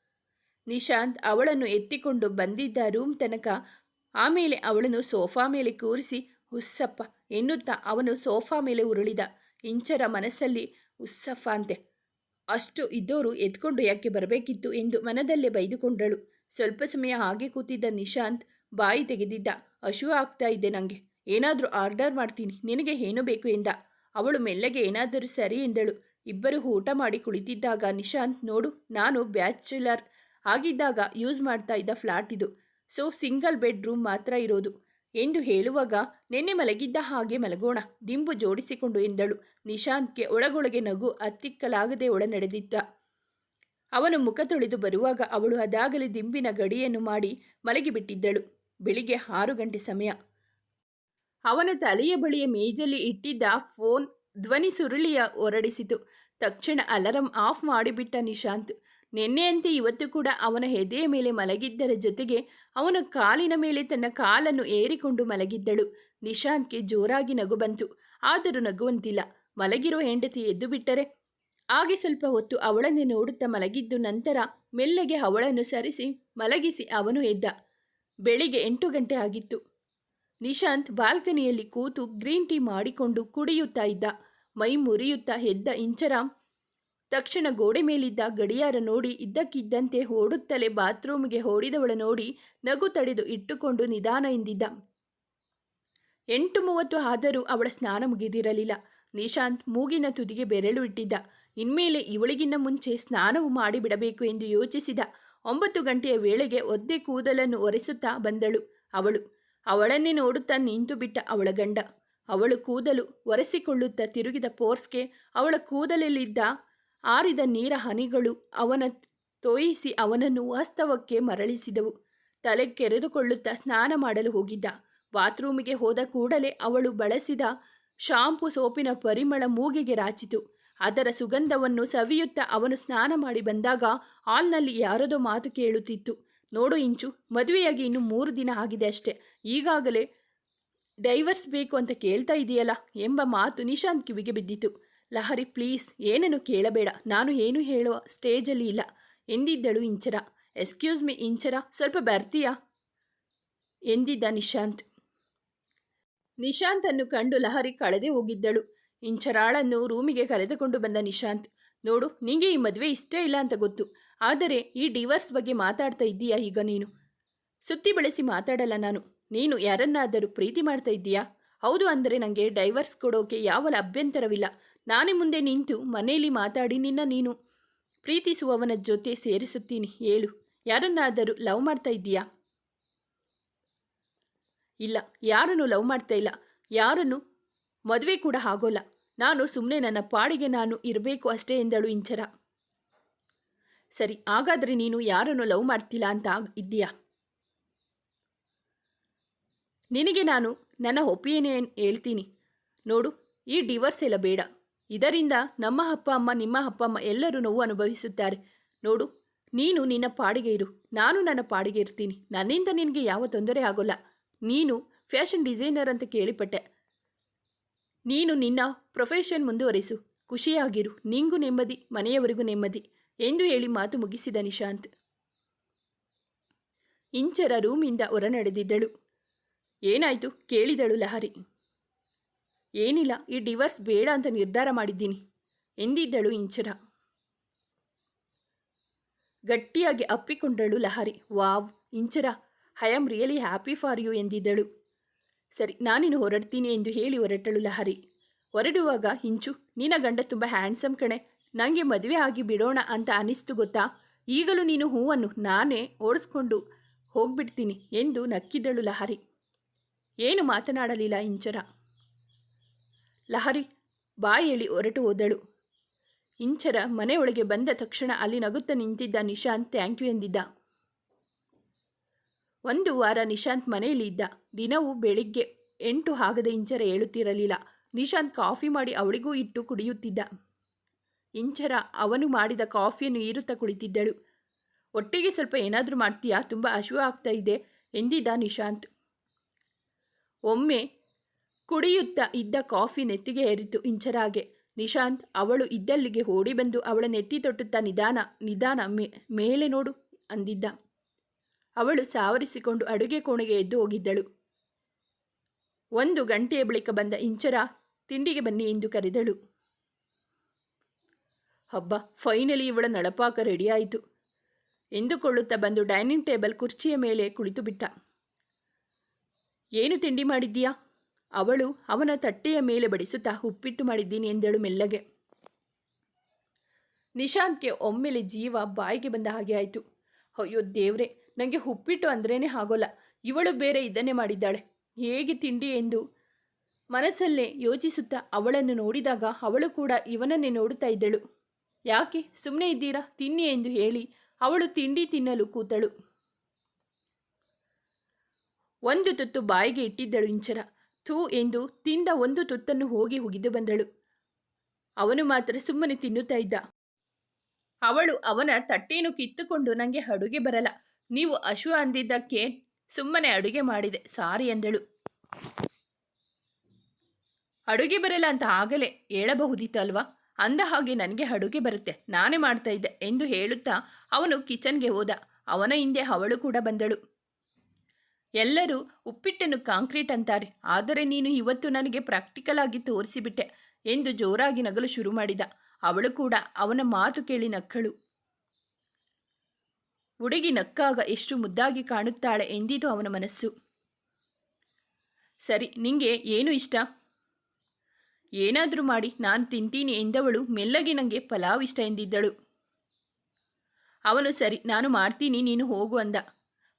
ನಿಶಾಂತ್ ಅವಳನ್ನು ಎತ್ತಿಕೊಂಡು ಬಂದಿದ್ದ ರೂಮ್ ತನಕ ಆಮೇಲೆ ಅವಳನ್ನು ಸೋಫಾ ಮೇಲೆ ಕೂರಿಸಿ, ಹುಸ್ಸಪ್ಪ, ಎನ್ನುತ್ತಾ ಅವನು ಸೋಫಾ ಮೇಲೆ ಉರುಳಿದ. ಇಂಚರ ಮನಸ್ಸಲ್ಲಿ, ಹುಸ್ಸಪ್ಪ, ಅಂತೆ. ಅಷ್ಟು ಇದ್ದೋರು ಎತ್ಕೊಂಡು ಯಾಕೆ ಬರಬೇಕಿತ್ತು ಎಂದು ಮನದಲ್ಲೇ ಬೈದುಕೊಂಡಳು. ಸ್ವಲ್ಪ ಸಮಯ ಹಾಗೆ ಕೂತಿದ್ದ ನಿಶಾಂತ್ ಬಾಯಿ ತೆಗೆದಿದ್ದ ಅಶು ಆಗ್ತಾ ಇದೆ ನನಗೆ ಏನಾದರೂ ಆರ್ಡರ್ ಮಾಡ್ತೀನಿ. ನಿನಗೆ ಏನು ಬೇಕು? ಎಂದ. ಅವಳು ಮೆಲ್ಲಗೆ ಏನಾದರೂ ಸರಿ ಎಂದಳು. ಇಬ್ಬರು ಊಟ ಮಾಡಿ ಕುಳಿತಿದ್ದಾಗ ನಿಶಾಂತ್, ನೋಡು, ನಾನು ಬ್ಯಾಚುಲರ್ ಆಗಿದ್ದಾಗ ಯೂಸ್ ಮಾಡ್ತಾ ಇದ್ದ ಫ್ಲಾಟ್ ಇದು. ಸೊ, ಸಿಂಗಲ್ ಬೆಡ್ರೂಮ್ ಮಾತ್ರ ಇರೋದು. ಎಂದು ಹೇಳುವಾಗ, ನೆನ್ನೆ ಮಲಗಿದ್ದ ಹಾಗೆ ಮಲಗೋಣ. ದಿಂಬು ಜೋಡಿಸಿಕೊಂಡು ಎಂದಳು. ನಿಶಾಂತ್ಗೆ ಒಳಗೊಳಗೆ ನಗು ಅತ್ತಿಕ್ಕಲಾಗದೆ ಒಳ ನಡೆದಿದ್ದ ಅವನು ಮುಖ ತೊಳೆದು ಬರುವಾಗ ಅವಳು ಅದಾಗಲೇ ದಿಂಬಿನ ಗಡಿಯನ್ನು ಮಾಡಿ ಮಲಗಿಬಿಟ್ಟಿದ್ದಳು. ಬೆಳಿಗ್ಗೆ ಆರು ಗಂಟೆ ಸಮಯ. ಅವನ ತಲೆಯ ಬಳಿಯ ಮೇಜಲ್ಲಿ ಇಟ್ಟಿದ್ದ ಫೋನ್ ಧ್ವನಿ ಸುರುಳಿಯ ಹೊರಡಿಸಿತು. ತಕ್ಷಣ ಅಲಾರಂ ಆಫ್ ಮಾಡಿಬಿಟ್ಟ ನಿಶಾಂತ್. ನಿನ್ನೆಯಂತೆ ಇವತ್ತು ಕೂಡ ಅವನ ಹೆದೆಯ ಮೇಲೆ ಮಲಗಿದ್ದರ ಜೊತೆಗೆ ಅವನ ಕಾಲಿನ ಮೇಲೆ ತನ್ನ ಕಾಲನ್ನು ಏರಿಕೊಂಡು ಮಲಗಿದ್ದಳು. ನಿಶಾಂತ್ಗೆ ಜೋರಾಗಿ ನಗು ಬಂತು. ಆದರೂ ನಗುವಂತಿಲ್ಲ. ಮಲಗಿರೋ ಹೆಂಡತಿ ಎದ್ದು ಬಿಟ್ಟರೆ? ಹಾಗೆ ಸ್ವಲ್ಪ ಹೊತ್ತು ಅವಳನ್ನೇ ನೋಡುತ್ತಾ ಮಲಗಿದ್ದು ನಂತರ ಮೆಲ್ಲಗೆ ಅವಳನ್ನು ಸರಿಸಿ ಮಲಗಿಸಿ ಅವನು ಎದ್ದ. ಬೆಳಿಗ್ಗೆ ಎಂಟು ಗಂಟೆ ಆಗಿತ್ತು. ನಿಶಾಂತ್ ಬಾಲ್ಕನಿಯಲ್ಲಿ ಕೂತು ಗ್ರೀನ್ ಟೀ ಮಾಡಿಕೊಂಡು ಕುಡಿಯುತ್ತಾ ಇದ್ದ. ಮೈ ಮುರಿಯುತ್ತಾ ಹೆದ್ದ ಇಂಚರಾಮ್ ತಕ್ಷಣ ಗೋಡೆ ಮೇಲಿದ್ದ ಗಡಿಯಾರ ನೋಡಿ ಇದ್ದಕ್ಕಿದ್ದಂತೆ ಓಡುತ್ತಲೇ ಬಾತ್ರೂಮ್ಗೆ ಓಡಿದವಳ ನೋಡಿ ನಗು ತಡೆದು ಇಟ್ಟುಕೊಂಡು ನಿಧಾನ ಎಂದಿದ್ದ. ಎಂಟು ಮೂವತ್ತು ಆದರೂ ಅವಳ ಸ್ನಾನ ಮುಗಿದಿರಲಿಲ್ಲ. ನಿಶಾಂತ್ ಮೂಗಿನ ತುದಿಗೆ ಬೆರಳು ಇಟ್ಟಿದ್ದ. ಇನ್ಮೇಲೆ ಇವಳಿಗಿನ್ನ ಮುಂಚೆ ಸ್ನಾನವು ಮಾಡಿಬಿಡಬೇಕು ಎಂದು ಯೋಚಿಸಿದ. ಒಂಬತ್ತು ಗಂಟೆಯ ವೇಳೆಗೆ ಒದ್ದೆ ಕೂದಲನ್ನು ಒರೆಸುತ್ತಾ ಬಂದಳು. ಅವಳು ಅವಳನ್ನೇ ನೋಡುತ್ತಾ ನಿಂತು ಬಿಟ್ಟ ಅವಳ ಗಂಡ. ಅವಳು ಕೂದಲು ಒರೆಸಿಕೊಳ್ಳುತ್ತಾ ತಿರುಗಿದ ಪೋರ್ಸ್ಗೆ ಅವಳ ಕೂದಲಲ್ಲಿದ್ದ ಆರಿದ ನೀರ ಹನಿಗಳು ಅವನ ತೋಯಿಸಿ ಅವನನ್ನು ವಾಸ್ತವಕ್ಕೆ ಮರಳಿಸಿದವು. ತಲೆ ಕೆರೆದುಕೊಳ್ಳುತ್ತಾ ಸ್ನಾನ ಮಾಡಲು ಹೋಗಿದ್ದ. ಬಾತ್ರೂಮಿಗೆ ಹೋದ ಕೂಡಲೇ ಅವಳು ಬಳಸಿದ ಶಾಂಪು ಸೋಪಿನ ಪರಿಮಳ ಮೂಗಿಗೆ ರಾಚಿತು. ಅದರ ಸುಗಂಧವನ್ನು ಸವಿಯುತ್ತಾ ಅವನು ಸ್ನಾನ ಮಾಡಿ ಬಂದಾಗ ಹಾಲ್ನಲ್ಲಿ ಯಾರದೋ ಮಾತು ಕೇಳುತ್ತಿತ್ತು. ನೋಡು ಇಂಚು, ಮದುವೆಯಾಗಿ ಇನ್ನು ಮೂರು ದಿನ ಆಗಿದೆ ಅಷ್ಟೇ. ಈಗಾಗಲೇ ಡೈವರ್ಸ್ ಬೇಕು ಅಂತ ಕೇಳ್ತಾ ಇದೆಯಲ್ಲ ಎಂಬ ಮಾತು ನಿಶಾಂತ್ ಕಿವಿಗೆ ಬಿದ್ದಿತು. ಲಹರಿ, ಪ್ಲೀಸ್ ಏನನ್ನು ಕೇಳಬೇಡ. ನಾನು ಏನು ಹೇಳುವ ಸ್ಟೇಜಲ್ಲಿ ಇಲ್ಲ. ಎಂದಿದ್ದಳು ಇಂಚರ. ಎಕ್ಸ್ಕ್ಯೂಸ್ ಮಿ ಇಂಚರ, ಸ್ವಲ್ಪ ಬರ್ತೀಯಾ? ಎಂದಿದ್ದ ನಿಶಾಂತ್. ನಿಶಾಂತನ್ನು ಕಂಡು ಲಹರಿ ಕಳೆದೇ ಹೋಗಿದ್ದಳು. ಇಂಚರಾಳನ್ನು ರೂಮಿಗೆ ಕರೆದುಕೊಂಡು ಬಂದ ನಿಶಾಂತ್, ನೋಡು, ನಿಂಗೆ ಈ ಮದುವೆ ಇಷ್ಟ ಇಲ್ಲ ಅಂತ ಗೊತ್ತು. ಆದರೆ ಈ ಡಿವರ್ಸ್ ಬಗ್ಗೆ ಮಾತಾಡ್ತಾ ಇದ್ದೀಯಾ ಈಗ ನೀನು? ಸುತ್ತಿ ಬಳಸಿ ಮಾತಾಡಲ್ಲ ನಾನು. ನೀನು ಯಾರನ್ನಾದರೂ ಪ್ರೀತಿ ಮಾಡ್ತಾ ಇದ್ದೀಯಾ? ಹೌದು ಅಂದರೆ ನನಗೆ ಡೈವರ್ಸ್ ಕೊಡೋಕೆ ಯಾವ ಅಭ್ಯಂತರವಿಲ್ಲ. ನಾನೇ ಮುಂದೆ ನಿಂತು ಮನೆಯಲ್ಲಿ ಮಾತಾಡಿ ನಿನ್ನ ನೀನು ಪ್ರೀತಿಸುವವನ ಜೊತೆ ಸೇರಿಸುತ್ತೀನಿ, ಹೇಳು. ಯಾರನ್ನಾದರೂ ಲವ್ ಮಾಡ್ತಾ ಇದ್ದೀಯಾ? ಇಲ್ಲ, ಯಾರನ್ನು ಲವ್ ಮಾಡ್ತಾ ಇಲ್ಲ. ಯಾರನ್ನು ಮದುವೆ ಕೂಡ ಆಗೋಲ್ಲ. ನಾನು ಸುಮ್ಮನೆ ನನ್ನ ಪಾಡಿಗೆ ನಾನು ಇರಬೇಕು ಅಷ್ಟೇ ಎಂದಳು ಇಂಚರ. ಸರಿ, ಹಾಗಾದರೆ ನೀನು ಯಾರನ್ನು ಲವ್ ಮಾಡ್ತಿಲ್ಲ ಅಂತ ಇದ್ದೀಯಾ? ನಿನಗೆ ನಾನು ನನ್ನ ಒಪಿನಿಯನ್ ಹೇಳ್ತೀನಿ. ನೋಡು, ಈ ಡಿವರ್ಸ್ ಎಲ್ಲ ಬೇಡ. ಇದರಿಂದ ನಮ್ಮ ಅಪ್ಪ ಅಮ್ಮ, ನಿಮ್ಮ ಅಪ್ಪ ಅಮ್ಮ ಎಲ್ಲರೂ ನೋವು ಅನುಭವಿಸುತ್ತಾರೆ. ನೋಡು, ನೀನು ನಿನ್ನ ಪಾಡಿಗೆ ಇರು. ನಾನು ನನ್ನ ಪಾಡಿಗೆ ಇರ್ತೀನಿ. ನನ್ನಿಂದ ನಿನಗೆ ಯಾವ ತೊಂದರೆ ಆಗೋಲ್ಲ. ನೀನು ಫ್ಯಾಷನ್ ಡಿಸೈನರ್ ಅಂತ ಕೇಳಿಪಟ್ಟೆ. ನೀನು ನಿನ್ನ ಪ್ರೊಫೆಷನ್ ಮುಂದುವರಿಸು. ಖುಷಿಯಾಗಿರು. ನಿಂಗೂ ನೆಮ್ಮದಿ, ಮನೆಯವರಿಗೂ ನೆಮ್ಮದಿ. ಎಂದು ಹೇಳಿ ಮಾತು ಮುಗಿಸಿದ ನಿಶಾಂತ್. ಇಂಚರ ರೂಮಿಂದ ಹೊರನಡೆದಿದ್ದಳು. ಏನಾಯಿತು? ಕೇಳಿದಳು ಲಹರಿ. ಏನಿಲ್ಲ, ಈ ಡಿವರ್ಸ್ ಬೇಡ ಅಂತ ನಿರ್ಧಾರ ಮಾಡಿದ್ದೀನಿ, ಎಂದಿದ್ದಳು ಇಂಚರ. ಗಟ್ಟಿಯಾಗಿ ಅಪ್ಪಿಕೊಂಡಳು Lahari. Wow, Inchara, I am really happy for you, ಎಂದಿದ್ದಳು. ಸರಿ, ನಾನಿನ್ನು ಹೊರಡ್ತೀನಿ ಎಂದು ಹೇಳಿ ಹೊರಟಳು ಲಹರಿ. ಹೊರಡುವಾಗ ಹಿಂಚು ನಿನ್ನ ಗಂಡ ತುಂಬ ಹ್ಯಾಂಡ್ಸಮ್ ಕಣೆ ನನಗೆ ಮದುವೆ ಆಗಿ ಬಿಡೋಣ ಅಂತ ಅನಿಸ್ತು ಗೊತ್ತಾ? ಈಗಲೂ ನೀನು ಹೂವನ್ನು ನಾನೇ ಓಡಿಸ್ಕೊಂಡು ಹೋಗ್ಬಿಡ್ತೀನಿ ಎಂದು ನಕ್ಕಿದ್ದಳು ಲಹರಿ. ಏನು ಮಾತನಾಡಲಿಲ್ಲ ಇಂಚರ. ಲಹರಿ ಬಾಯಿ ಹೇಳಿ ಹೊರಟು ಹೋದಳು. ಇಂಚರ ಮನೆಯೊಳಗೆ ಬಂದ ತಕ್ಷಣ ಅಲ್ಲಿ ನಗುತ್ತಾ ನಿಂತಿದ್ದ ನಿಶಾಂತ್ ಥ್ಯಾಂಕ್ ಯು ಎಂದಿದ್ದ. ಒಂದು ವಾರ ನಿಶಾಂತ್ ಮನೆಯಲ್ಲಿ ಇದ್ದ. ದಿನವೂ ಬೆಳಿಗ್ಗೆ ಎಂಟು ಆಗದೆ ಇಂಚರ ಹೇಳುತ್ತಿರಲಿಲ್ಲ ನಿಶಾಂತ್ ಕಾಫಿ ಮಾಡಿ ಅವಳಿಗೂ ಇಟ್ಟು ಕುಡಿಯುತ್ತಿದ್ದ. ಇಂಚರ ಅವನು ಮಾಡಿದ ಕಾಫಿಯನ್ನು ಈರುತ್ತಾ ಕುಳಿತಿದ್ದಳು ಒಟ್ಟಿಗೆ ಸ್ವಲ್ಪ ಏನಾದರೂ ಮಾಡ್ತೀಯಾ? ತುಂಬ ಹಶುವು ಆಗ್ತಾ ಇದೆ, ಎಂದಿದ್ದ ನಿಶಾಂತ್. ಒಮ್ಮೆ ಕುಡಿಯುತ್ತಾ ಇದ್ದ ಕಾಫಿ ನೆತ್ತಿಗೆ ಏರಿತು ಇಂಚರಾಗೆ. ನಿಶಾಂತ್ ಅವಳು ಇದ್ದಲ್ಲಿಗೆ ಓಡಿ ಬಂದು ಅವಳ ನೆತ್ತಿ ತೊಟ್ಟುತ್ತಾ ನಿಧಾನ ನಿಧಾನ ಮೇಲೆ ನೋಡು ಅಂದಿದ್ದ. ಅವಳು ಸಾವರಿಸಿಕೊಂಡು ಅಡುಗೆ ಕೋಣೆಗೆ ಎದ್ದು ಹೋಗಿದ್ದಳು. ಒಂದು ಗಂಟೆಯ ಬಳಿಕ ಬಂದ ಇಂಚರ, ತಿಂಡಿಗೆ ಬನ್ನಿ ಎಂದು ಕರೆದಳು. ಹಬ್ಬ, ಫೈನಲಿ ಇವಳ ನಳಪಾಕ ರೆಡಿಯಾಯಿತು. ಎಂದುಕೊಳ್ಳುತ್ತಾ ಬಂದು ಡೈನಿಂಗ್ ಟೇಬಲ್ ಕುರ್ಚಿಯ ಮೇಲೆ ಕುಳಿತು ಬಿಟ್ಟ ಏನು ತಿಂಡಿ ಮಾಡಿದ್ದೀಯಾ? ಅವಳು ಅವನ ತಟ್ಟೆಯ ಮೇಲೆ ಬಡಿಸುತ್ತಾ ಉಪ್ಪಿಟ್ಟು ಮಾಡಿದ್ದೀನಿ, ಎಂದಳು ಮೆಲ್ಲಗೆ. ನಿಶಾಂತ್ಗೆ ಒಮ್ಮೆಲೆ ಜೀವ ಬಾಯಿಗೆ ಬಂದ ಹಾಗೆ ಆಯಿತು. ಅಯ್ಯೋ ದೇವ್ರೆ ನನಗೆ ಉಪ್ಪಿಟ್ಟು ಅಂದ್ರೇ ಆಗೋಲ್ಲ ಇವಳು ಬೇರೆ ಇದನ್ನೇ ಮಾಡಿದ್ದಾಳೆ. ಹೇಗೆ ತಿಂಡಿ? ಎಂದು ಮನಸ್ಸಲ್ಲೇ ಯೋಚಿಸುತ್ತಾ ಅವಳನ್ನು ನೋಡಿದಾಗ ಅವಳು ಕೂಡ ಇವನನ್ನೇ ನೋಡುತ್ತಾ ಇದ್ದಳು. ಯಾಕೆ? ಸುಮ್ಮನೆ ಇದ್ದೀರಾ? ತಿನ್ನಿ ಎಂದು ಹೇಳಿ ಅವಳು ತಿಂಡಿ ತಿನ್ನಲು ಕೂತಳು. ಒಂದು ತುತ್ತು ಬಾಯಿಗೆ ಇಟ್ಟಿದ್ದಳು ಇಂಚರ. ಥೂ ಎಂದು ತಿಂದ ಒಂದು ತುತ್ತನ್ನು ಹೋಗಿ ಹುಗಿದು ಬಂದಳು. ಅವನು ಮಾತ್ರ ಸುಮ್ಮನೆ ತಿನ್ನುತ್ತಾ ಇದ್ದ. ಅವಳು ಅವನ ತಟ್ಟೆಯನ್ನು ಕಿತ್ತುಕೊಂಡು ನನಗೆ ಅಡುಗೆ ಬರಲ್ಲ. ನೀವು ಅಶು ಅಂದಿದ್ದಕ್ಕೆ ಸುಮ್ಮನೆ ಅಡುಗೆ ಮಾಡಿದೆ, ಸಾರಿ ಎಂದಳು ಅಡುಗೆ ಬರಲ್ಲ ಅಂತ ಆಗಲೇ ಹೇಳಬಹುದಿತ್ತಲ್ವಾ? ಅಂದ ಹಾಗೆ ನನಗೆ ಅಡುಗೆ ಬರುತ್ತೆ. ನಾನೇ ಮಾಡ್ತಾ ಇದ್ದೆ ಎಂದು ಹೇಳುತ್ತಾ ಅವನು ಕಿಚನ್ಗೆ ಹೋದ. ಅವನ ಹಿಂದೆ ಅವಳು ಕೂಡ ಬಂದಳು. ಎಲ್ಲರೂ ಉಪ್ಪಿಟ್ಟನ್ನು ಕಾಂಕ್ರೀಟ್ ಅಂತಾರೆ. ಆದರೆ ನೀನು ಇವತ್ತು ನನಗೆ ಪ್ರಾಕ್ಟಿಕಲ್ ಆಗಿ ತೋರಿಸಿಬಿಟ್ಟೆ ಎಂದು ಜೋರಾಗಿ ನಗಲು ಶುರು ಮಾಡಿದ. ಅವಳು ಕೂಡ ಅವನ ಮಾತು ಕೇಳಿ ನಕ್ಕಳು. ಹುಡುಗಿ ನಕ್ಕಾಗ ಎಷ್ಟು ಮುದ್ದಾಗಿ ಕಾಣುತ್ತಾಳೆ ಎಂದಿತು ಅವನ ಮನಸ್ಸು. ಸರಿ, ನಿಂಗೆ ಏನು ಇಷ್ಟ? ಏನಾದರೂ ಮಾಡಿ ನಾನು ತಿಂತೀನಿ ಎಂದವಳು ಮೆಲ್ಲಗೆ ನನಗೆ ಪಲಾವ್ ಇಷ್ಟ ಎಂದಿದ್ದಳು. ಅವನು ಸರಿ, ನಾನು ಮಾಡ್ತೀನಿ, ನೀನು ಹೋಗು ಅಂದ.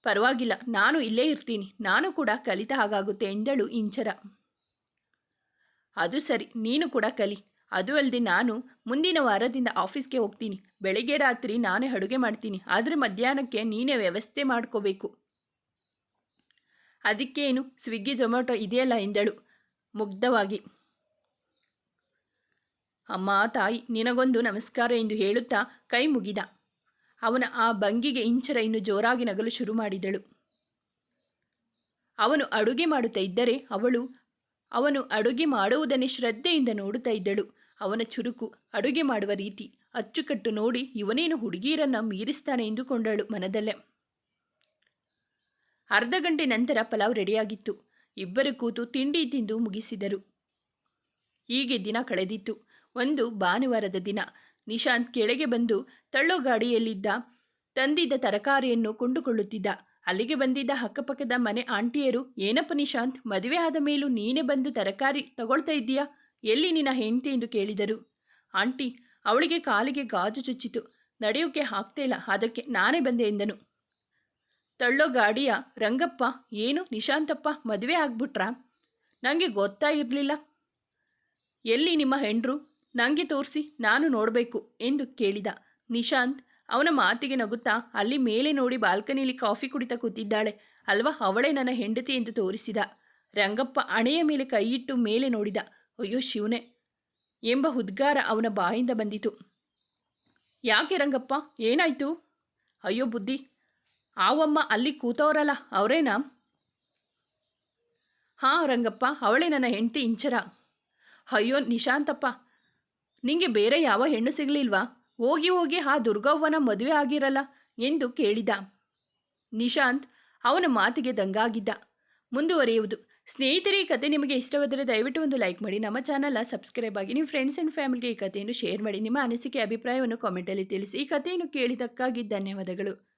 ಪರವಾಗಿಲ್ಲ, ನಾನು ಇಲ್ಲೇ ಇರ್ತೀನಿ, ನಾನು ಕೂಡ ಕಲಿತ ಹಾಗಾಗುತ್ತೆ ಎಂದಳು ಇಂಚರ. ಅದು ಸರಿ, ನೀನು ಕೂಡ ಕಲಿ. ಅದು ಅಲ್ಲದೆ ನಾನು ಮುಂದಿನ ವಾರದಿಂದ ಆಫೀಸ್ಗೆ ಹೋಗ್ತೀನಿ. ಬೆಳಗ್ಗೆ ರಾತ್ರಿ ನಾನೇ ಅಡುಗೆ ಮಾಡ್ತೀನಿ, ಆದರೆ ಮಧ್ಯಾಹ್ನಕ್ಕೆ ನೀನೇ ವ್ಯವಸ್ಥೆ ಮಾಡ್ಕೋಬೇಕು. ಅದಕ್ಕೇನು, ಸ್ವಿಗ್ಗಿ ಜೊಮ್ಯಾಟೊ ಇದೆಯಲ್ಲ ಎಂದಳು ಮುಗ್ಧವಾಗಿ. ಅಮ್ಮ, ತಾಯಿ, ನಿನಗೊಂದು ನಮಸ್ಕಾರ ಎಂದು ಹೇಳುತ್ತಾ ಕೈ ಮುಗಿದ. ಅವನ ಆ ಭಂಗಿಗೆ ಇಂಚರ ಇನ್ನು ಜೋರಾಗಿ ನಗಲು ಶುರು ಮಾಡಿದಳು. ಅವನು ಅಡುಗೆ ಮಾಡುತ್ತಾ ಇದ್ದರೆ ಅವಳು, ಅವನು ಅಡುಗೆ ಮಾಡುವುದನ್ನೇ ಶ್ರದ್ಧೆಯಿಂದ ನೋಡುತ್ತಾ ಇದ್ದಳು. ಅವನ ಚುರುಕು, ಅಡುಗೆ ಮಾಡುವ ರೀತಿ, ಅಚ್ಚುಕಟ್ಟು ನೋಡಿ ಇವನೇನು ಹುಡುಗಿಯರನ್ನ ಮೀರಿಸ್ತಾನೆ ಎಂದುಕೊಂಡಳು ಮನದಲ್ಲೇ. ಅರ್ಧ ಗಂಟೆ ನಂತರ ಪಲಾವ್ ರೆಡಿಯಾಗಿತ್ತು. ಇಬ್ಬರು ಕೂತು ತಿಂಡಿ ತಿಂದು ಮುಗಿಸಿದರು. ಹೀಗೆ ದಿನ ಕಳೆದಿತ್ತು. ಒಂದು ಭಾನುವಾರದ ದಿನ. ನಿಶಾಂತ್ ಕೆಳಗೆ ಬಂದು ತಳ್ಳೋ ಗಾಡಿಯಲ್ಲಿದ್ದ ತಂದಿದ್ದ ತರಕಾರಿಯನ್ನು ಕೊಂಡುಕೊಳ್ಳುತ್ತಿದ್ದ. ಅಲ್ಲಿಗೆ ಬಂದಿದ್ದ ಅಕ್ಕಪಕ್ಕದ ಮನೆ ಆಂಟಿಯರು, ಏನಪ್ಪ ನಿಶಾಂತ್, ಮದುವೆ ಆದ ಮೇಲೂ ನೀನೇ ಬಂದು ತರಕಾರಿ ತಗೊಳ್ತಾ ಇದ್ದೀಯಾ? ಎಲ್ಲಿ ನಿನ್ನ ಹೆಂಡತಿ? ಎಂದು ಕೇಳಿದರು. ಆಂಟಿ, ಅವಳಿಗೆ ಕಾಲಿಗೆ ಗಾಜು ಚುಚ್ಚಿತು. ನಡೆಯೋಕೆ ಆಗ್ತಾ ಇಲ್ಲ, ಅದಕ್ಕೆ ನಾನೇ ಬಂದೆ, ಎಂದನು. ತಳ್ಳೋ ಗಾಡಿಯ ರಂಗಪ್ಪ, ಏನು ನಿಶಾಂತಪ್ಪ, ಮದುವೆ ಆಗ್ಬಿಟ್ರಾ? ನನಗೆ ಗೊತ್ತಾ ಇರಲಿಲ್ಲ ಎಲ್ಲಿ ನಿಮ್ಮ ಹೆಂಡ್ರು? ನನಗೆ ತೋರಿಸಿ, ನಾನು ನೋಡಬೇಕು ಎಂದು ಕೇಳಿದ. ನಿಶಾಂತ್, ಅವನ ಮಾತಿಗೆ ನಗುತ್ತಾ ಅಲ್ಲಿ ಮೇಲೆ ನೋಡಿ ಬಾಲ್ಕನಿಯಲ್ಲಿ ಕಾಫಿ ಕುಡಿತಾ ಕೂತಿದ್ದಾಳೆ. ಅಲ್ವಾ, ಅವಳೇ ನನ್ನ ಹೆಂಡತಿ ಎಂದು ತೋರಿಸಿದ. ರಂಗಪ್ಪ ಹಣೆಯ ಮೇಲೆ ಕೈಯಿಟ್ಟು ಮೇಲೆ ನೋಡಿದ. ಅಯ್ಯೋ, ಶಿವನೇ ಎಂಬ ಉದ್ಗಾರ ಅವನ ಬಾಯಿಂದ ಬಂದಿತು. ಯಾಕೆ ರಂಗಪ್ಪ, ಏನಾಯ್ತು? ಅಯ್ಯೋ, ಬುದ್ಧಿ, ಆವಮ್ಮ ಅಲ್ಲಿ ಕೂತವರಲ್ಲ, ಅವರೇನಾ? ಹಾಂ, ರಂಗಪ್ಪ, ಅವಳೇ ನನ್ನ ಹೆಂಡತಿ ಇಂಚರ. ಅಯ್ಯೋ, ನಿಶಾಂತಪ್ಪ ನಿಂಗೆ ಬೇರೆ ಯಾವ ಹೆಣ್ಣು ಸಿಗಲಿಲ್ವಾ? ಹೋಗಿ ಹೋಗಿ ಆ ದುರ್ಗವ್ವನ ಮದುವೆ ಆಗಿರಲ್ಲ ಎಂದು ಕೇಳಿದ. ನಿಶಾಂತ್ ಅವನ ಮಾತಿಗೆ ದಂಗಾಗಿದ್ದ. ಮುಂದುವರಿಯುವುದು. ಸ್ನೇಹಿತರೆ, ಈ ಕತೆ ನಿಮಗೆ ಇಷ್ಟವಾದರೆ ದಯವಿಟ್ಟು ಒಂದು ಲೈಕ್ ಮಾಡಿ. ನಮ್ಮ ಚಾನಲ್ನ ಸಬ್ಸ್ಕ್ರೈಬ್ ಆಗಿ ನಿಮ್ಮ ಫ್ರೆಂಡ್ಸ್ ಆ್ಯಂಡ್ ಫ್ಯಾಮಿಲಿಗೆ ಈ ಕಥೆಯನ್ನು ಶೇರ್ ಮಾಡಿ. ನಿಮ್ಮ ಅನಿಸಿಕೆ, ಅಭಿಪ್ರಾಯವನ್ನು ಕಾಮೆಂಟಲ್ಲಿ ತಿಳಿಸಿ. ಈ ಕಥೆಯನ್ನು ಕೇಳಿದ್ದಕ್ಕಾಗಿ ಧನ್ಯವಾದಗಳು.